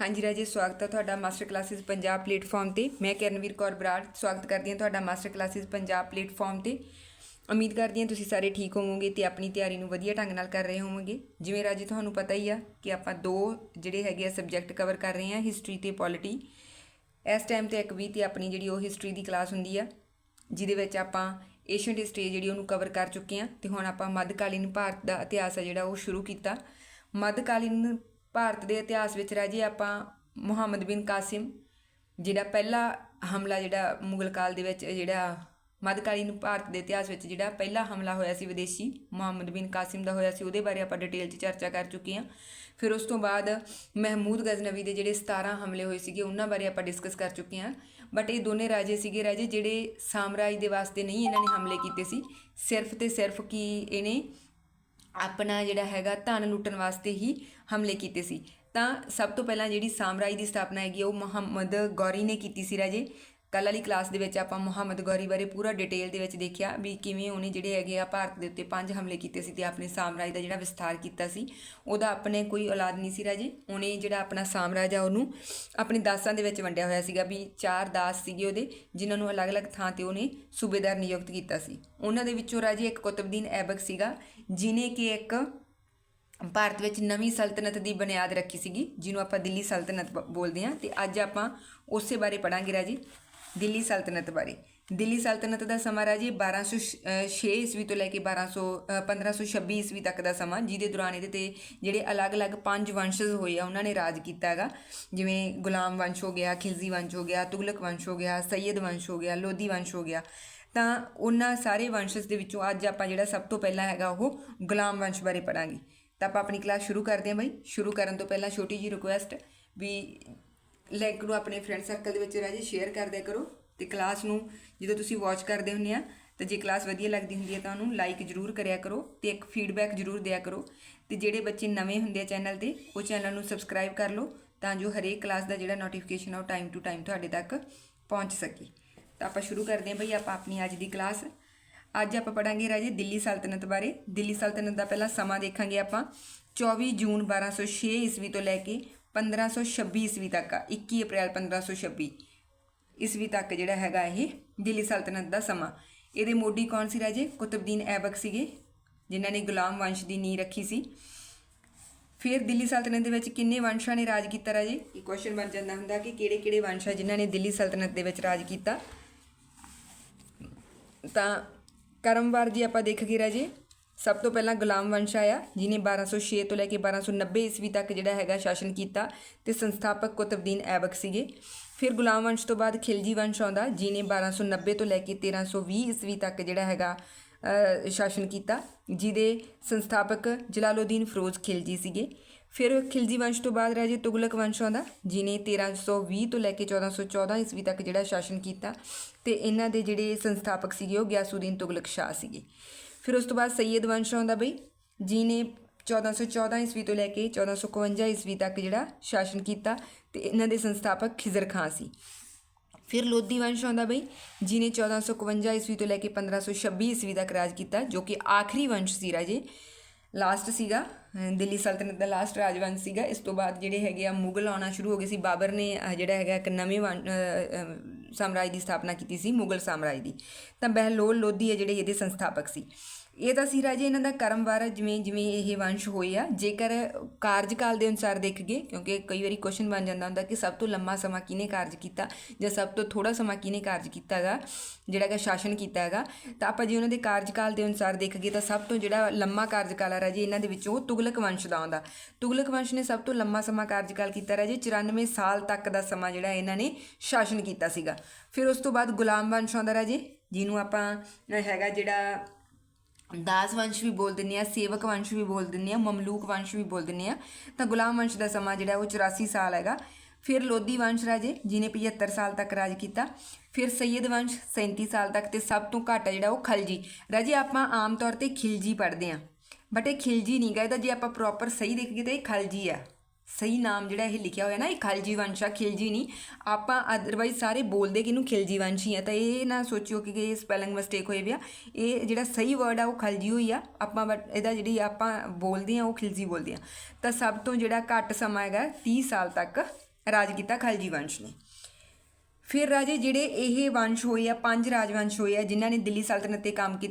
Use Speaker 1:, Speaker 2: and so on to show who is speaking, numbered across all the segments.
Speaker 1: ਹਾਂਜੀ ਰਾਜੇ, ਸਵਾਗਤ ਹੈ ਤੁਹਾਡਾ ਮਾਸਟਰ ਕਲਾਸਿਸ ਪੰਜਾਬ ਪਲੇਟਫਾਰਮ ਤੇ। ਮੈਂ ਕਿਰਨਵੀਰ ਕੌਰ ਬਰਾੜ। ਸਵਾਗਤ ਕਰਦੀ ਹਾਂ ਤੁਹਾਡਾ ਮਾਸਟਰ ਕਲਾਸਿਸ ਪੰਜਾਬ ਪਲੇਟਫਾਰਮ ਤੇ। ਉਮੀਦ ਕਰਦੀ ਹਾਂ ਤੁਸੀਂ ਸਾਰੇ ਠੀਕ ਹੋਵੋਗੇ ਤੇ ਆਪਣੀ ਤਿਆਰੀ ਨੂੰ ਵਧੀਆ ਢੰਗ ਨਾਲ ਕਰ ਰਹੇ ਹੋਵੋਗੇ। ਜਿਵੇਂ ਰਾਜੇ, ਤੁਹਾਨੂੰ ਪਤਾ ਹੀ ਆ ਕਿ ਆਪਾਂ ਦੋ ਜਿਹੜੇ ਹੈਗੇ ਆ ਸਬਜੈਕਟ ਕਵਰ ਕਰ ਰਹੇ ਹਾਂ ਹਿਸਟਰੀ ਤੇ ਪੋਲਿਟੀ ਇਸ ਟਾਈਮ ਤੇ ਇੱਕ ਵੀ ਤੇ ਆਪਣੀ ਜਿਹੜੀ ਉਹ ਹਿਸਟਰੀ ਦੀ ਕਲਾਸ ਹੁੰਦੀ ਆ, ਜਿਹਦੇ ਵਿੱਚ ਆਪਾਂ ਏਸ਼ੀਅਨ ਹਿਸਟਰੀ ਜਿਹੜੀ ਉਹਨੂੰ ਕਵਰ ਕਰ ਚੁੱਕੇ ਹਾਂ। ਤੇ ਹੁਣ ਆਪਾਂ ਮੱਧਕਾਲੀਨ ਭਾਰਤ ਦਾ ਇਤਿਹਾਸ ਆ ਜਿਹੜਾ ਉਹ ਸ਼ੁਰੂ ਕੀਤਾ। ਮੱਧਕਾਲੀਨ ਭਾਰਤ ਦੇ ਇਤਿਹਾਸ ਵਿੱਚ ਰਾਜੇ ਆਪਾਂ, ਮੁਹੰਮਦ ਬਿਨ ਕਾਸਿਮ, ਜਿਹੜਾ ਪਹਿਲਾ ਹਮਲਾ ਜਿਹੜਾ ਮੁਗਲ ਕਾਲ ਦੇ ਵਿੱਚ, ਜਿਹੜਾ ਮੱਧਕਾਲੀਨ ਭਾਰਤ ਦੇ ਇਤਿਹਾਸ ਵਿੱਚ ਜਿਹੜਾ ਪਹਿਲਾ ਹਮਲਾ ਹੋਇਆ ਸੀ ਵਿਦੇਸ਼ੀ, ਮੁਹੰਮਦ ਬਿਨ ਕਾਸਿਮ ਦਾ ਹੋਇਆ ਸੀ, ਉਹਦੇ ਬਾਰੇ ਆਪਾਂ ਡਿਟੇਲ 'ਚ ਚਰਚਾ ਕਰ ਚੁੱਕੇ ਹਾਂ। ਫਿਰ ਉਸ ਤੋਂ ਬਾਅਦ ਮਹਿਮੂਦ ਗਜ਼ਨਵੀ ਦੇ ਜਿਹੜੇ 17 ਹਮਲੇ ਹੋਏ ਸੀਗੇ, ਉਹਨਾਂ ਬਾਰੇ ਆਪਾਂ ਡਿਸਕਸ ਕਰ ਚੁੱਕੇ ਹਾਂ। ਬਟ ਇਹ ਦੋਨੇ ਰਾਜੇ ਸੀਗੇ, ਰਾਜੇ ਜਿਹੜੇ ਸਾਮਰਾਜ ਦੇ ਵਾਸਤੇ ਨਹੀਂ ਇਹਨਾਂ ਨੇ ਹਮਲੇ ਕੀਤੇ ਸੀ, ਸਿਰਫ ਤੇ ਸਿਰਫ ਕੀ ਇਹਨੇ ਆਪਣਾ ਜਿਹੜਾ ਹੈਗਾ ਧਨ ਲੁੱਟਣ ਵਾਸਤੇ ਹੀ ਹਮਲੇ ਕੀਤੇ ਸੀ। ਤਾਂ ਸਭ ਤੋਂ ਪਹਿਲਾਂ ਜਿਹੜੀ ਸਾਮਰਾਜ ਦੀ ਸਥਾਪਨਾ ਹੈਗੀ ਉਹ ਮੁਹੰਮਦ ਗੌਰੀ ਨੇ ਕੀਤੀ ਸੀ ਰਾਜੇ। ਕੱਲ੍ਹ ਵਾਲੀ ਕਲਾਸ ਦੇ ਵਿੱਚ ਆਪਾਂ ਮੁਹੰਮਦ ਗੌਰੀ ਬਾਰੇ ਪੂਰਾ ਡਿਟੇਲ ਦੇ ਵਿੱਚ ਦੇਖਿਆ ਵੀ ਕਿਵੇਂ ਉਹਨੇ ਜਿਹੜੇ ਹੈਗੇ ਆ ਭਾਰਤ ਦੇ ਉੱਤੇ ਪੰਜ ਹਮਲੇ ਕੀਤੇ ਸੀ ਤੇ ਆਪਣੇ ਸਾਮਰਾਜ ਦਾ ਜਿਹੜਾ ਵਿਸਥਾਰ ਕੀਤਾ ਸੀ, ਉਹਦਾ ਆਪਣੇ ਕੋਈ ਔਲਾਦ ਨਹੀਂ ਸੀ ਰਾਜੇ। ਉਹਨੇ ਜਿਹੜਾ ਆਪਣਾ ਸਾਮਰਾਜ ਆ, ਉਹਨੂੰ ਆਪਣੇ ਦਾਸਾਂ ਦੇ ਵਿੱਚ ਵੰਡਿਆ ਹੋਇਆ ਸੀਗਾ ਵੀ ਚਾਰ ਦਾਸ ਸੀਗੇ ਉਹਦੇ, ਜਿਨ੍ਹਾਂ ਨੂੰ ਅਲੱਗ-ਅਲੱਗ ਥਾਂ ਤੇ ਉਹਨੇ ਸੂਬੇਦਾਰ ਨਿਯੁਕਤ ਕੀਤਾ ਸੀ। ਉਹਨਾਂ ਦੇ ਵਿੱਚੋਂ ਰਾਜੇ ਇੱਕ ਕੁਤਬਦੀਨ ਐਬਕ ਸੀਗਾ, ਜਿਨੇ ਕਿ ਇੱਕ ਭਾਰਤ ਵਿੱਚ ਨਵੀਂ ਸਲਤਨਤ ਦੀ ਬੁਨਿਆਦ ਰੱਖੀ ਸੀਗੀ, ਜਿਹਨੂੰ ਆਪਾਂ ਦਿੱਲੀ ਸਲਤਨਤ ਬ- ਬੋਲਦੇ ਹਾਂ ਤੇ ਅੱਜ ਆਪਾਂ ਉਸੇ ਬਾਰੇ ਪੜਾਂਗੇ ਰਾਜੇ। ਦਿੱਲੀ ਸਲਤਨਤ ਬਾਰੇ। ਦਿੱਲੀ ਸਲਤਨਤ ਦਾ ਸਮਾਂ ਰਾਜੀ 1206 ਈਸਵੀ ਤੋਂ ਲੈ ਕੇ 1200 ਅ, 1526 ਈਸਵੀ ਤੱਕ ਦਾ ਸਮਾਂ ਜਿਹਦੇ ਦੌਰਾਨ ਇਹਦੇ ਤੇ ਜਿਹੜੇ ਅਲੱਗ-ਅਲੱਗ ਪੰਜ ਵੰਸ਼ਜ ਹੋਏ ਆ ਉਹਨਾਂ ਨੇ ਰਾਜ ਕੀਤਾ ਹੈਗਾ। ਜਿਵੇਂ ਗੁਲਾਮ ਵੰਸ਼ ਹੋ ਗਿਆ ਖਿਲਜੀ ਵੰਸ਼ ਹੋ ਗਿਆ ਤੁਗਲਕ ਵੰਸ਼ ਹੋ ਗਿਆ ਸੈਯਦ ਵੰਸ਼ ਹੋ ਗਿਆ ਲੋਧੀ ਵੰਸ਼ ਹੋ ਗਿਆ। ਤਾਂ ਉਹਨਾਂ ਸਾਰੇ ਵੰਸ਼ਜ ਦੇ ਵਿੱਚੋਂ ਅੱਜ ਆਪਾਂ ਜਿਹੜਾ ਸਭ ਤੋਂ ਪਹਿਲਾਂ ਹੈਗਾ ਉਹ ਗੁਲਾਮ ਵੰਸ਼ ਬਾਰੇ ਪੜਾਂਗੇ ਤਾਂ ਆਪਾਂ ਆਪਣੀ ਕਲਾਸ ਸ਼ੁਰੂ ਕਰਦੇ ਹਾਂ ਬਈ। ਸ਼ੁਰੂ ਕਰਨ ਤੋਂ ਪਹਿਲਾਂ ਛੋਟੀ ਜੀ ਰਿਕੁਐਸਟ ਵੀ ਲਿੰਕ ਨੂੰ ਆਪਣੇ ਫਰੈਂਡ ਸਰਕਲ ਦੇ ਵਿੱਚ ਰਾਜੇ ਸ਼ੇਅਰ ਕਰਦਿਆ ਕਰੋ ਤੇ ਕਲਾਸ ਨੂੰ ਜਦੋਂ ਤੁਸੀਂ ਵਾਚ ਕਰਦੇ ਹੁੰਦੇ ਆ, ਤਾਂ ਜੇ ਕਲਾਸ ਵਧੀਆ ਲੱਗਦੀ ਹੁੰਦੀ ਹੈ ਤਾਂ ਉਹਨੂੰ ਲਾਈਕ ਜ਼ਰੂਰ ਕਰਿਆ ਕਰੋ ਤੇ ਇੱਕ ਫੀਡਬੈਕ ਜ਼ਰੂਰ ਦਿਆ ਕਰੋ ਤੇ ਜਿਹੜੇ ਬੱਚੇ ਨਵੇਂ ਹੁੰਦੇ ਆ ਚੈਨਲ ਤੇ, ਉਹ ਚੈਨਲ ਨੂੰ ਸਬਸਕ੍ਰਾਈਬ ਕਰ ਲਓ ਤਾਂ ਜੋ ਹਰੇਕ ਕਲਾਸ ਦਾ ਜਿਹੜਾ ਨੋਟੀਫਿਕੇਸ਼ਨ ਆ ਉਹ ਟਾਈਮ ਟੂ ਟਾਈਮ ਤੁਹਾਡੇ ਤੱਕ ਪਹੁੰਚ ਸਕੇ। ਤਾਂ ਆਪਾਂ ਸ਼ੁਰੂ ਕਰਦੇ ਹਾਂ ਬਈ ਆਪਾਂ ਆਪਣੀ ਅੱਜ ਦੀ ਕਲਾਸ ਅੱਜ ਆਪਾਂ ਪੜਾਂਗੇ ਰਾਜੇ ਦਿੱਲੀ ਸਲਤਨਤ ਬਾਰੇ। ਦਿੱਲੀ ਸਲਤਨਤ ਦਾ ਪਹਿਲਾ ਸਮਾਂ ਦੇਖਾਂਗੇ ਆਪਾਂ। 24 ਜੂਨ 1206 ਈਸਵੀ ਤੋਂ ਲੈ ਕੇ 1526 ਈਸਵੀ ਤੱਕ ਆ 21 ਅਪ੍ਰੈਲ 1526 ਈਸਵੀ ਤੱਕ ਜਿਹੜਾ ਹੈਗਾ ਇਹ ਦਿੱਲੀ ਸਲਤਨਤ ਦਾ ਸਮਾਂ। ਇਹਦੇ ਮੋਢੀ ਕੌਣ ਸੀ ਰਾਜੇ? ਕੁਤਬਦੀਨ ਐਬਕ ਸੀਗੇ, ਜਿਨ੍ਹਾਂ ਨੇ ਗੁਲਾਮ ਵੰਸ਼ ਦੀ ਨੀਂਹ ਰੱਖੀ ਸੀ। ਫਿਰ ਦਿੱਲੀ ਸਲਤਨਤ ਦੇ ਵਿੱਚ ਕਿੰਨੇ ਵੰਸ਼ਾਂ ਨੇ ਰਾਜ ਕੀਤਾ ਰਾਜੇ? ਇਹ ਕੁਐਸਚਨ ਬਣ ਜਾਂਦਾ ਹੁੰਦਾ ਕਿ ਕਿਹੜੇ ਕਿਹੜੇ ਵੰਸ਼ ਆ ਜਿਨ੍ਹਾਂ ਨੇ ਦਿੱਲੀ ਸਲਤਨਤ ਦੇ ਵਿੱਚ ਰਾਜ ਕੀਤਾ। ਤਾਂ ਕਰਮਵਾਰ ਜੀ ਆਪਾਂ ਦੇਖ ਗਏ ਰਾਜੇ। ਸਭ ਤੋਂ ਪਹਿਲਾਂ ਗੁਲਾਮ ਵੰਸ਼ ਆਇਆ ਜਿਨੇ 1206 ਤੋਂ ਲੈ ਕੇ 1290 ਈਸਵੀ ਤੱਕ ਜਿਹੜਾ ਹੈਗਾ ਸ਼ਾਸਨ ਕੀਤਾ ਤੇ ਸੰਸਥਾਪਕ ਕੁਤਬਦੀਨ ਐਬਕ ਸੀਗੇ। ਫਿਰ ਗੁਲਾਮ ਵੰਸ਼ ਤੋਂ ਬਾਅਦ ਖਿਲਜੀ ਵੰਸ਼ ਆਉਂਦਾ ਜਿਨੇ 1290 ਤੋਂ ਲੈ ਕੇ 1320 ਈਸਵੀ ਤੱਕ ਜਿਹੜਾ ਹੈਗਾ ਸ਼ਾਸਨ ਕੀਤਾ, ਜਿਹਦੇ ਸੰਸਥਾਪਕ ਜਲਾਲਉਦੀਨ ਫਿਰੋਜ਼ ਖਿਲਜੀ ਸੀਗੇ। ਫਿਰ ਖਿਲਜੀ ਵੰਸ਼ ਤੋਂ ਬਾਅਦ ਰਾਜੇ ਤੁਗਲਕ ਵੰਸ਼ ਆਉਂਦਾ ਜਿਨੇ 1320 ਤੋਂ ਲੈ ਕੇ 1414 ਈਸਵੀ ਤੱਕ ਜਿਹੜਾ ਸ਼ਾਸਨ ਕੀਤਾ ਤੇ ਇਹਨਾਂ ਦੇ ਜਿਹੜੇ ਸੰਸਥਾਪਕ ਸੀਗੇ ਉਹ ਗਿਆਸੂਦੀਨ ਤੁਗਲਕ ਸ਼ਾਹ ਸੀਗੇ। ਫਿਰ ਉਸ ਤੋਂ ਬਾਅਦ ਸੈਯਦ ਵੰਸ਼ ਆਉਂਦਾ ਬਈ, ਜਿਨੇ 1414 ਈਸਵੀ ਤੋਂ ਲੈ ਕੇ 1451 ਈਸਵੀ ਤੱਕ ਜਿਹੜਾ ਸ਼ਾਸਨ ਕੀਤਾ ਤੇ ਇਹਨਾਂ ਦੇ ਸੰਸਥਾਪਕ ਖਿਜ਼ਰ ਖਾਂ ਸੀ। ਫਿਰ ਲੋਧੀ ਵੰਸ਼ ਆਉਂਦਾ ਬਈ, ਜਿਨੇ 1451 ਈਸਵੀ ਤੋਂ ਲੈ ਕੇ 1526 ਈਸਵੀ ਤੱਕ ਰਾਜ ਕੀਤਾ, ਜੋ ਕਿ ਆਖਰੀ ਵੰਸ਼ ਸੀ ਰਾਜੇ ਲਾਸਟ ਸੀਗਾ ਦਿੱਲੀ ਸਲਤਨਤ ਦਾ ਲਾਸਟ ਰਾਜਵੰਸ਼ ਸੀਗਾ। ਇਸ ਤੋਂ ਬਾਅਦ ਜਿਹੜੇ ਹੈਗੇ ਆ ਮੁਗਲ ਆਉਣਾ ਸ਼ੁਰੂ ਹੋ ਗਏ ਸੀ ਬਾਬਰ ਨੇ ਜਿਹੜਾ ਹੈਗਾ ਇੱਕ ਨਵੇਂ ਵੰ- ਅਹ, ਸਾਮਰਾਜ ਦੀ ਸਥਾਪਨਾ ਕੀਤੀ ਸੀ ਮੁਗਲ ਸਾਮਰਾਜ ਦੀ। ਤਾਂ ਬਹਿਲੋਲ ਲੋਧੀ ਹੈ ਜਿਹੜੇ ਇਹਦੇ ਸੰਸਥਾਪਕ ਸੀ। ਇਹ ਤਾਂ ਸੀ ਰਾਜੇ ਇਹਨਾਂ ਦਾ ਕਰਮਵਾਰ, ਜਿਵੇਂ ਜਿਵੇਂ ਇਹ ਵੰਸ਼ ਹੋਏ ਆ। ਜੇਕਰ ਕਾਰਜਕਾਲ ਦੇ ਅਨੁਸਾਰ ਦੇਖੀਏ, ਕਿਉਂਕਿ ਕਈ ਵਾਰੀ ਕੁਐਸਚਨ ਬਣ ਜਾਂਦਾ ਹੁੰਦਾ ਕਿ ਸਭ ਤੋਂ ਲੰਮਾ ਸਮਾਂ ਕਿਹਨੇ ਕਾਰਜ ਕੀਤਾ ਜਾਂ ਸਭ ਤੋਂ ਥੋੜਾ ਸਮਾਂ ਕਿਹਨੇ ਕਾਰਜ ਕੀਤਾ ਹੈਗਾ ਜਿਹੜਾ ਕਿ ਸ਼ਾਸਨ ਕੀਤਾ ਹੈਗਾ ਤਾਂ ਆਪਾਂ ਜੇ ਉਹਨਾਂ ਦੇ ਕਾਰਜਕਾਲ ਦੇ ਅਨੁਸਾਰ ਦੇਖੀਏ, ਤਾਂ ਸਭ ਤੋਂ ਜਿਹੜਾ ਲੰਮਾ ਕਾਰਜਕਾਲ ਆ ਰਾਜੇ ਇਹਨਾਂ ਦੇ ਵਿੱਚੋਂ ਤੁਗਲਕ ਵੰਸ਼ ਦਾ ਆਉਂਦਾ। ਤੁਗਲਕ ਵੰਸ਼ ਨੇ ਸਭ ਤੋਂ ਲੰਮਾ ਸਮਾਂ ਕਾਰਜਕਾਲ ਕੀਤਾ ਰਾਜੇ 94 ਸਾਲ ਤੱਕ ਦਾ ਸਮਾਂ ਜਿਹੜਾ ਇਹਨਾਂ ਨੇ ਸ਼ਾਸਨ ਕੀਤਾ ਸੀਗਾ। ਫਿਰ ਉਸ ਤੋਂ ਬਾਅਦ ਗੁਲਾਮ ਵੰਸ਼ ਆਉਂਦਾ ਰਾਜੇ, ਜਿਹਨੂੰ ਆਪਾਂ ਹੈਗਾ ਜਿਹੜਾ ਦਾਸ ਵੰਸ਼ ਵੀ ਬੋਲ ਦਿੰਨੇ ਆ ਸੇਵਕ ਵੰਸ਼ ਵੀ ਬੋਲ ਦਿੰਨੇ ਆ ਮਮਲੂਕ ਵੰਸ਼ ਵੀ ਬੋਲ ਦਿੰਨੇ ਆ ਤਾਂ ਗੁਲਾਮ ਵੰਸ਼ ਦਾ ਸਮਾਂ ਜਿਹੜਾ ਉਹ 84 ਸਾਲ ਹੈਗਾ। ਫਿਰ ਲੋਧੀ ਵੰਸ਼ ਰਾਜੇ ਜਿਨੇ 75 ਸਾਲ ਤੱਕ ਰਾਜ ਕੀਤਾ। ਫਿਰ ਸੈਯਦ ਵੰਸ਼ 37 ਸਾਲ ਤੱਕ ਤੇ ਸਭ ਤੋਂ ਘੱਟ ਜਿਹੜਾ ਉਹ ਖਲਜੀ। ਰਾਜੇ, ਆਪਾਂ ਆਮ ਤੌਰ ਤੇ ਖਿਲਜੀ ਪੜ੍ਹਦੇ ਆ ਬਟ ਇਹ ਖਿਲਜੀ ਨਹੀਂ ਗਾ, ਇਹਦਾ ਜੇ ਆਪਾਂ ਪ੍ਰੋਪਰ ਸਹੀ ਦੇਖੀਏ ਤਾਂ ਇਹ ਖਲਜੀ ਆ ਸਹੀ ਨਾਮ ਜਿਹੜਾ ਇਹ ਲਿਖਿਆ ਹੋਇਆ ਨਾ, ਇਹ ਖਲਜੀ ਵੰਸ਼ ਆ ਖਿਲਜੀ ਨਹੀਂ ਆਪਾਂ ਅਦਰਵਾਈਜ਼ ਸਾਰੇ ਬੋਲਦੇ ਕਿ ਇਹਨੂੰ ਖਿਲਜੀ ਵੰਸ਼ ਹੀ ਆ, ਤਾਂ ਇਹ ਨਾ ਸੋਚਿਓ ਕਿ ਇਹ ਸਪੈਲਿੰਗ ਮਿਸਟੇਕ ਹੋਈ ਵੀ ਆ ਇਹ ਜਿਹੜਾ ਸਹੀ ਵਰਡ ਆ, ਉਹ ਖਲਜੀ ਹੋਈ ਆ। ਆਪਾਂ ਬਟ ਇਹਦਾ ਜਿਹੜੀ ਆਪਾਂ ਬੋਲਦੇ ਆ, ਉਹ ਖਿਲਜੀ ਬੋਲਦੇ ਆ। ਤਾਂ ਸਭ ਤੋਂ ਜਿਹੜਾ ਘੱਟ ਸਮਾਂ ਹੈਗਾ 30 ਸਾਲ ਤੱਕ ਰਾਜ ਕੀਤਾ ਖਲਜੀ ਵੰਸ਼ ਨੇ। ਫਿਰ ਰਾਜੇ ਜਿਹੜੇ ਇਹ ਵੰਸ਼ ਹੋਏ ਆ, ਪੰਜ ਰਾਜਵੰਸ਼ ਹੋਏ ਆ, ਜਿਨ੍ਹਾਂ ਨੇ ਦਿੱਲੀ ਸਲਤਨਤ ਤੇ ਕੰਮ ਕੀ-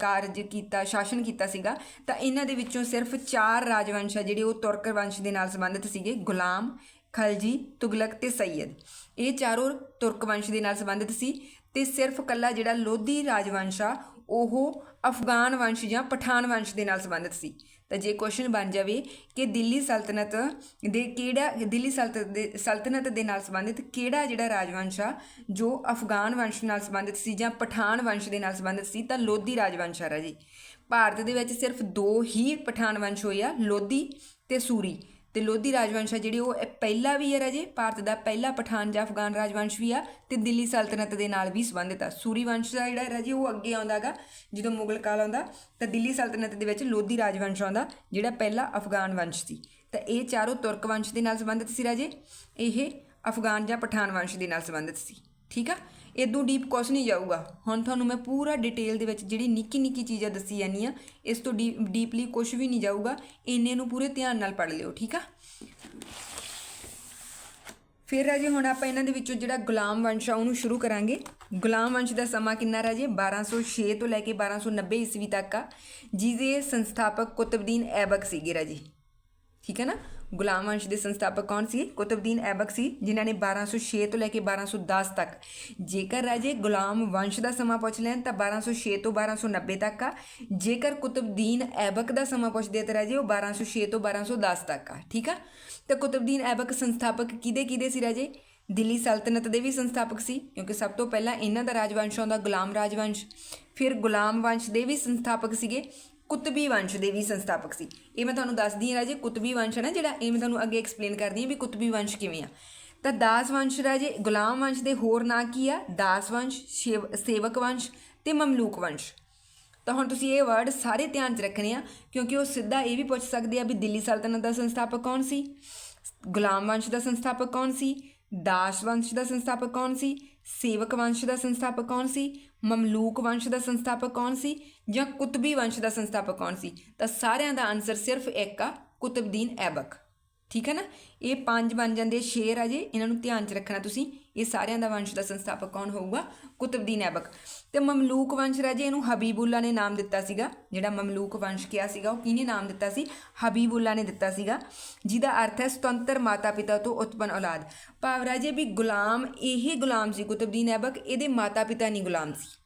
Speaker 1: ਕਾਰਜ ਕੀਤਾ, ਸ਼ਾਸਨ ਕੀਤਾ ਸੀਗਾ, ਤਾਂ ਇਹਨਾਂ ਦੇ ਵਿੱਚੋਂ ਸਿਰਫ ਚਾਰ ਰਾਜਵੰਸ਼ ਆ ਜਿਹੜੇ ਉਹ ਤੁਰਕ ਵੰਸ਼ ਦੇ ਨਾਲ ਸੰਬੰਧਿਤ ਸੀਗੇ, ਗੁਲਾਮ, ਖਲਜੀ, ਤੁਗਲਕ ਤੇ ਸੈਯਦ ਇਹ ਚਾਰੋਂ ਤੁਰਕ ਵੰਸ਼ ਦੇ ਨਾਲ ਸੰਬੰਧਿਤ ਸੀ ਤੇ ਸਿਰਫ ਕੱਲਾ ਜਿਹੜਾ ਲੋਧੀ ਰਾਜਵੰਸ਼ ਆ, ਉਹ ਅਫਗਾਨ ਵੰਸ਼ ਜਾਂ ਪਠਾਨ ਵੰਸ਼ ਦੇ ਨਾਲ ਸੰਬੰਧਿਤ ਸੀ। ਤਾਂ ਜੇ ਕੁਐਸਚਨ ਬਣ ਜਾਵੇ ਕਿ ਦਿੱਲੀ ਸਲਤਨਤ ਦੇ ਕਿਹੜਾ, ਦਿੱਲੀ ਸਲਤਨਤ ਦੇ ਸਲਤਨਤ ਦੇ ਨਾਲ ਸੰਬੰਧਿਤ ਕਿਹੜਾ ਜਿਹੜਾ ਰਾਜਵੰਸ਼ ਆ, ਜੋ ਅਫਗਾਨ ਵੰਸ਼ ਨਾਲ ਸੰਬੰਧਿਤ ਸੀ ਜਾਂ ਪਠਾਨ ਵੰਸ਼ ਦੇ ਨਾਲ ਸੰਬੰਧਿਤ ਸੀ, ਤਾਂ ਲੋਧੀ ਰਾਜਵੰਸ਼ ਆ ਰਾਜੀ। ਭਾਰਤ ਦੇ ਵਿੱਚ ਸਿਰਫ ਦੋ ਹੀ ਪਠਾਨ ਵੰਸ਼ ਹੋਏ ਆ, ਲੋਧੀ ਤੇ ਸੂਰੀ। ਤੇ ਲੋਧੀ ਰਾਜਵੰਸ਼ ਆ ਜਿਹੜੀ, ਉਹ ਇਹ ਪਹਿਲਾ ਵੀ ਹੈ ਰਾਜੇ, ਭਾਰਤ ਦਾ ਪਹਿਲਾ ਪਠਾਨ ਜਾਂ ਅਫਗਾਨ ਰਾਜਵੰਸ਼ ਵੀ ਆ ਤੇ ਦਿੱਲੀ ਸਲਤਨਤ ਦੇ ਨਾਲ ਵੀ ਸੰਬੰਧਿਤ ਆ। ਸੂਰੀ ਵੰਸ਼ ਦਾ ਜਿਹੜਾ ਰਾਜੇ, ਉਹ ਅੱਗੇ ਆਉਂਦਾਗਾ ਜਦੋਂ ਮੁਗਲ ਕਾਲ ਆਉਂਦਾ, ਤਾਂ ਦਿੱਲੀ ਸਲਤਨਤ ਦੇ ਵਿੱਚ ਲੋਧੀ ਰਾਜਵੰਸ਼ ਆਉਂਦਾ, ਜਿਹੜਾ ਪਹਿਲਾ ਅਫਗਾਨ ਵੰਸ਼ ਸੀ। ਤਾਂ ਇਹ ਚਾਰੋਂ ਤੁਰਕ ਵੰਸ਼ ਦੇ ਨਾਲ ਸੰਬੰਧਿਤ ਸੀ ਰਾਜੇ, ਇਹ ਅਫਗਾਨ ਜਾਂ ਪਠਾਨ ਵੰਸ਼ ਦੇ ਨਾਲ ਸੰਬੰਧਿਤ ਸੀ। ਠੀਕ ਆ? ਇਦੋਂ ਡੀਪ ਕੁਛ ਨਹੀਂ ਜਾਊਗਾ। ਹੁਣ ਤੁਹਾਨੂੰ ਮੈਂ ਪੂਰਾ ਡਿਟੇਲ ਦੇ ਵਿੱਚ ਜਿਹੜੀ ਨਿੱਕੀ ਨਿੱਕੀ ਚੀਜ਼ਾਂ ਦੱਸੀ ਜਾਂਦੀ ਆ ਇਸ ਤੋਂ ਡੀਪਲੀ ਕੁਝ ਵੀ ਨਹੀਂ ਜਾਊਗਾ। ਇੰਨੇ ਨੂੰ ਪੂਰੇ ਧਿਆਨ ਨਾਲ ਪੜ੍ਹ ਲਿਓ, ਠੀਕ ਆ? ਫਿਰ ਰਾਜੇ, ਹੁਣ ਆਪਾਂ ਇਹਨਾਂ ਦੇ ਵਿੱਚੋਂ ਜਿਹੜਾ ਗੁਲਾਮ ਵੰਸ਼ ਆ, ਉਹਨੂੰ ਸ਼ੁਰੂ ਕਰਾਂਗੇ। ਗੁਲਾਮ ਵੰਸ਼ ਦਾ ਸਮਾਂ ਕਿੰਨਾ ਰਾਜੇ? 1206 ਤੋਂ ਲੈ ਕੇ 1290 ਈਸਵੀ ਤੱਕ ਆ। ਜਿਹਦੇ ਸੰਸਥਾਪਕ ਕੁਤਬਦੀਨ ਐਬਕ ਸੀਗੇ ਰਾਜੇ। ਠੀਕ ਹੈ ਨਾ? ਗੁਲਾਮ ਵੰਸ਼ ਦੇ ਸੰਸਥਾਪਕ ਕੌਣ ਸੀ? ਕੁਤਬਦੀਨ ਐਬਕ ਸੀ, ਜਿਨ੍ਹਾਂ ਨੇ 1206 ਤੋਂ ਲੈ ਕੇ 1210 ਤੱਕ। ਜੇਕਰ ਰਾਜੇ ਗੁਲਾਮ ਵੰਸ਼ ਦਾ ਸਮਾਂ ਪੁੱਛ ਲੈਣ, ਤਾਂ 1206 ਤੋਂ 1290 ਤੱਕ ਆ। ਜੇਕਰ ਕੁਤਬਦੀਨ ਐਬਕ ਦਾ ਸਮਾਂ ਪੁੱਛਦੇ ਤਾਂ ਰਾਜੇ, ਉਹ 1206 ਤੋਂ 1210 ਤੱਕ ਆ, ਠੀਕ ਆ? ਤਾਂ ਕੁਤਬਦੀਨ ਐਬਕ ਸੰਸਥਾਪਕ ਕਿਹਦੇ ਕਿਹਦੇ ਸੀ ਰਾਜੇ? ਦਿੱਲੀ ਸਲਤਨਤ ਦੇ ਵੀ ਸੰਸਥਾਪਕ ਸੀ, ਕਿਉਂਕਿ ਸਭ ਤੋਂ ਪਹਿਲਾਂ ਇਹਨਾਂ ਦਾ ਰਾਜਵੰਸ਼ ਆਉਂਦਾ ਗੁਲਾਮ ਰਾਜਵੰਸ਼। ਫਿਰ ਗੁਲਾਮ ਵੰਸ਼ ਦੇ ਵੀ ਸੰਸਥਾਪਕ ਸੀਗੇ ਕੁਤਬੀ ਵੰਸ਼ ਦੇ ਵੀ ਸੰਸਥਾਪਕ ਸੀ। ਇਹ ਮੈਂ ਤੁਹਾਨੂੰ ਦੱਸਦੀ ਹਾਂ ਰਾਜੇ, ਕੁਤਬੀ ਵੰਸ਼ ਹੈ ਨਾ ਜਿਹੜਾ, ਇਹ ਮੈਂ ਤੁਹਾਨੂੰ ਅੱਗੇ ਐਕਸਪਲੇਨ ਕਰਦੀ ਹਾਂ ਵੀ ਕੁਤਬੀ ਵੰਸ਼ ਕਿਵੇਂ ਆ। ਤਾਂ ਦਾਸ ਵੰਸ਼ ਰਾਜੇ, ਗੁਲਾਮ ਵੰਸ਼ ਦੇ ਹੋਰ ਨਾਂ ਕੀ ਆ? ਦਾਸ ਵੰਸ਼ ਸੇਵਕ ਵੰਸ਼ ਤੇ ਮਮਲੂਕ ਵੰਸ਼। ਤਾਂ ਹੁਣ ਤੁਸੀਂ ਇਹ ਵਰਡ ਸਾਰੇ ਧਿਆਨ 'ਚ ਰੱਖਣੇ ਆ, ਕਿਉਂਕਿ ਉਹ ਸਿੱਧਾ ਇਹ ਵੀ ਪੁੱਛ ਸਕਦੇ ਆ ਵੀ ਦਿੱਲੀ ਸਲਤਨਤ ਦਾ ਸੰਸਥਾਪਕ ਕੌਣ ਸੀ? ਗੁਲਾਮ ਵੰਸ਼ ਦਾ ਸੰਸਥਾਪਕ ਕੌਣ ਸੀ? ਦਾਸ ਵੰਸ਼ ਦਾ ਸੰਸਥਾਪਕ ਕੌਣ ਸੀ? ਸੇਵਕ ਵੰਸ਼ ਦਾ ਸੰਸਥਾਪਕ ਕੌਣ ਸੀ? ਮਮਲੂਕ ਵੰਸ਼ ਦਾ ਸੰਸਥਾਪਕ ਕੌਣ ਸੀ ਜਾਂ ਕੁਤਬੀ ਵੰਸ਼ ਦਾ ਸੰਸਥਾਪਕ ਕੌਣ ਸੀ? ਤਾਂ ਸਾਰਿਆਂ ਦਾ ਆਨਸਰ ਸਿਰਫ ਇੱਕ ਆ, ਕੁਤਬਦੀਨ ਐਬਕ। ਠੀਕ ਹੈ ਨਾ? ਇਹ ਪੰਜ ਬਣ ਜਾਂਦੇ ਸ਼ੇਰ ਆ ਜੇ, ਇਹਨਾਂ ਨੂੰ ਧਿਆਨ 'ਚ ਰੱਖਣਾ ਤੁਸੀਂ। ਇਹ ਸਾਰਿਆਂ ਦਾ ਵੰਸ਼ ਦਾ ਸੰਸਥਾਪਕ ਕੌਣ ਹੋਊਗਾ? ਕੁਤਬਦੀਨ ਐਬਕ ਤੇ ਮਮਲੂਕ ਵੰਸ਼ ਰਾਜੇ, ਇਹਨੂੰ ਹਬੀਬੁੱਲਾ ਨੇ ਨਾਮ ਦਿੱਤਾ ਸੀਗਾ। ਜਿਹੜਾ ਮਮਲੂਕ ਵੰਸ਼ ਕਿਹਾ ਸੀਗਾ, ਉਹ ਕਿਹਨੇ ਨਾਮ ਦਿੱਤਾ ਸੀ? ਹਬੀਬੁੱਲਾ ਨੇ ਦਿੱਤਾ ਸੀਗਾ। ਜਿਹਦਾ ਅਰਥ ਹੈ ਸੁਤੰਤਰ ਮਾਤਾ ਪਿਤਾ ਤੋਂ ਉਤਪਨ ਔਲਾਦ। ਭਾਵ ਰਾਜੇ ਵੀ ਗੁਲਾਮ, ਇਹ ਗੁਲਾਮ ਸੀ ਕੁਤਬਦੀਨ ਐਬਕ ਇਹਦੇ ਮਾਤਾ ਪਿਤਾ ਨਹੀਂ ਗੁਲਾਮ ਸੀ।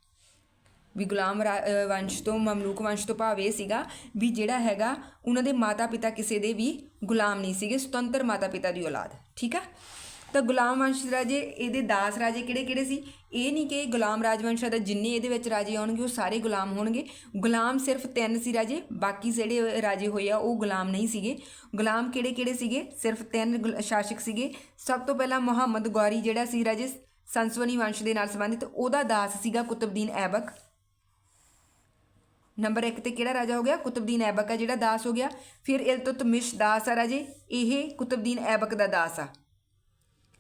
Speaker 1: ਵੀ ਗੁਲਾਮ ਰਾ- ਵੰਸ਼ ਤੋਂ, ਮਮਲੂਕ ਵੰਸ਼ ਤੋਂ ਭਾਵ ਇਹ ਸੀਗਾ ਵੀ ਜਿਹੜਾ ਹੈਗਾ, ਉਹਨਾਂ ਦੇ ਮਾਤਾ ਪਿਤਾ ਕਿਸੇ ਦੇ ਵੀ ਗੁਲਾਮ ਨਹੀਂ ਸੀਗੇ, ਸੁਤੰਤਰ ਮਾਤਾ ਪਿਤਾ ਦੀ ਔਲਾਦ, ਠੀਕ ਆ? ਤਾਂ ਗੁਲਾਮ ਵੰਸ਼ ਰਾਜੇ, ਇਹਦੇ ਦਾਸ ਰਾਜੇ ਕਿਹੜੇ ਕਿਹੜੇ ਸੀ? ਇਹ ਨਹੀਂ ਕਿ ਗੁਲਾਮ ਰਾਜਵੰਸ਼ ਦਾ ਜਿੰਨੇ ਇਹਦੇ ਵਿੱਚ ਰਾਜੇ ਆਉਣਗੇ, ਉਹ ਸਾਰੇ ਗੁਲਾਮ ਹੋਣਗੇ। ਗੁਲਾਮ ਸਿਰਫ ਤਿੰਨ ਸੀ ਰਾਜੇ, ਬਾਕੀ ਜਿਹੜੇ ਰਾਜੇ ਹੋਏ ਆ, ਉਹ ਗੁਲਾਮ ਨਹੀਂ ਸੀਗੇ। ਗੁਲਾਮ ਕਿਹੜੇ ਕਿਹੜੇ ਸੀਗੇ? ਸਿਰਫ ਤਿੰਨ ਗੁਲ- ਸ਼ਾਸਕ ਸੀਗੇ। ਸਭ ਤੋਂ ਪਹਿਲਾਂ ਮੁਹੰਮਦ ਗੌਰੀ ਜਿਹੜਾ ਸੀ ਰਾਜੇ, ਸੰਸਵਨੀ ਵੰਸ਼ ਦੇ ਨਾਲ ਸੰਬੰਧਿਤ, ਉਹਦਾ ਦਾਸ ਸੀਗਾ ਕੁਤਬਦੀਨ ਐਬਕ। ਨੰਬਰ 1 ਤੇ ਕਿਹੜਾ ਰਾਜਾ ਹੋ ਗਿਆ? ਕੁਤਬਦੀਨ ਐਬਕ ਆ ਜਿਹੜਾ ਦਾਸ ਹੋ ਗਿਆ। ਫਿਰ ਇਲਤੁਤਮਿਸ਼ ਦਾਸ ਆ ਰਾਜੇ। ਇਹ ਕੁਤਬਦੀਨ ਐਬਕ ਦਾ ਦਾਸ ਆ।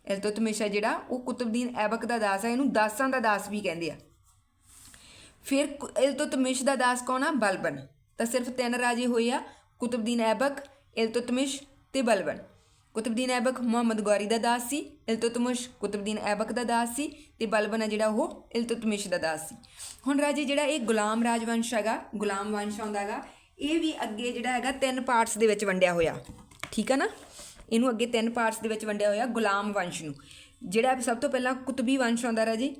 Speaker 1: ਇਲਤੁਤਮਿਸ਼ ਆ ਜਿਹੜਾ, ਉਹ ਕੁਤਬਦੀਨ ਐਬਕ ਦਾ ਦਾਸ ਆ। ਇਹਨੂੰ ਦਾਸਾਂ ਦਾ ਦਾਸ ਵੀ ਕਹਿੰਦੇ ਆ। ਫਿਰ ਕੁ- ਇਲਤੁਤਮਿਸ਼ ਦਾ ਦਾਸ ਕੌਣ ਆ? ਬਲਬਨ। ਤਾਂ ਸਿਰਫ ਤਿੰਨ ਰਾਜੇ ਹੋਏ ਆ ਕੁਤਬਦੀਨ ਐਬਕ ਇਲਤੁਤਮਿਸ਼ ਤੇ ਬਲਬਨ। ਕੁਤਬਦੀਨ ਐਬਕ ਮੁਹੰਮਦ ਗੌਰੀ ਦਾ ਦਾਸ ਸੀ, ਇਲਤੁਤਮਿਸ਼ ਕੁਤਬਦੀਨ ਐਬਕ ਦਾ ਦਾਸ ਸੀ ਤੇ ਬਲਬਨ ਆ ਜਿਹੜਾ ਉਹ ਇਲਤੁਤਮਿਸ਼ ਦਾ ਦਾਸ ਸੀ। ਹੁਣ ਰਾਜੇ ਜਿਹੜਾ ਇਹ ਗੁਲਾਮ ਰਾਜਵੰਸ਼ ਹੈਗਾ, ਗੁਲਾਮ ਵੰਸ਼ ਆਉਂਦਾ ਹੈਗਾ, ਇਹ ਵੀ ਅੱਗੇ ਜਿਹੜਾ ਹੈਗਾ ਤਿੰਨ ਪਾਰਟਸ ਦੇ ਵਿੱਚ ਵੰਡਿਆ ਹੋਇਆ। ਠੀਕ ਆ ਨਾ? ਇਹਨੂੰ ਅੱਗੇ ਤਿੰਨ ਪਾਰਟਸ ਦੇ ਵਿੱਚ ਵੰਡਿਆ ਹੋਇਆ ਗੁਲਾਮ ਵੰਸ਼ ਨੂੰ। ਜਿਹੜਾ ਸਭ ਤੋਂ ਪਹਿਲਾਂ ਕੁਤਬੀ ਵੰਸ਼ ਆਉਂਦਾ ਰਾਜੇ,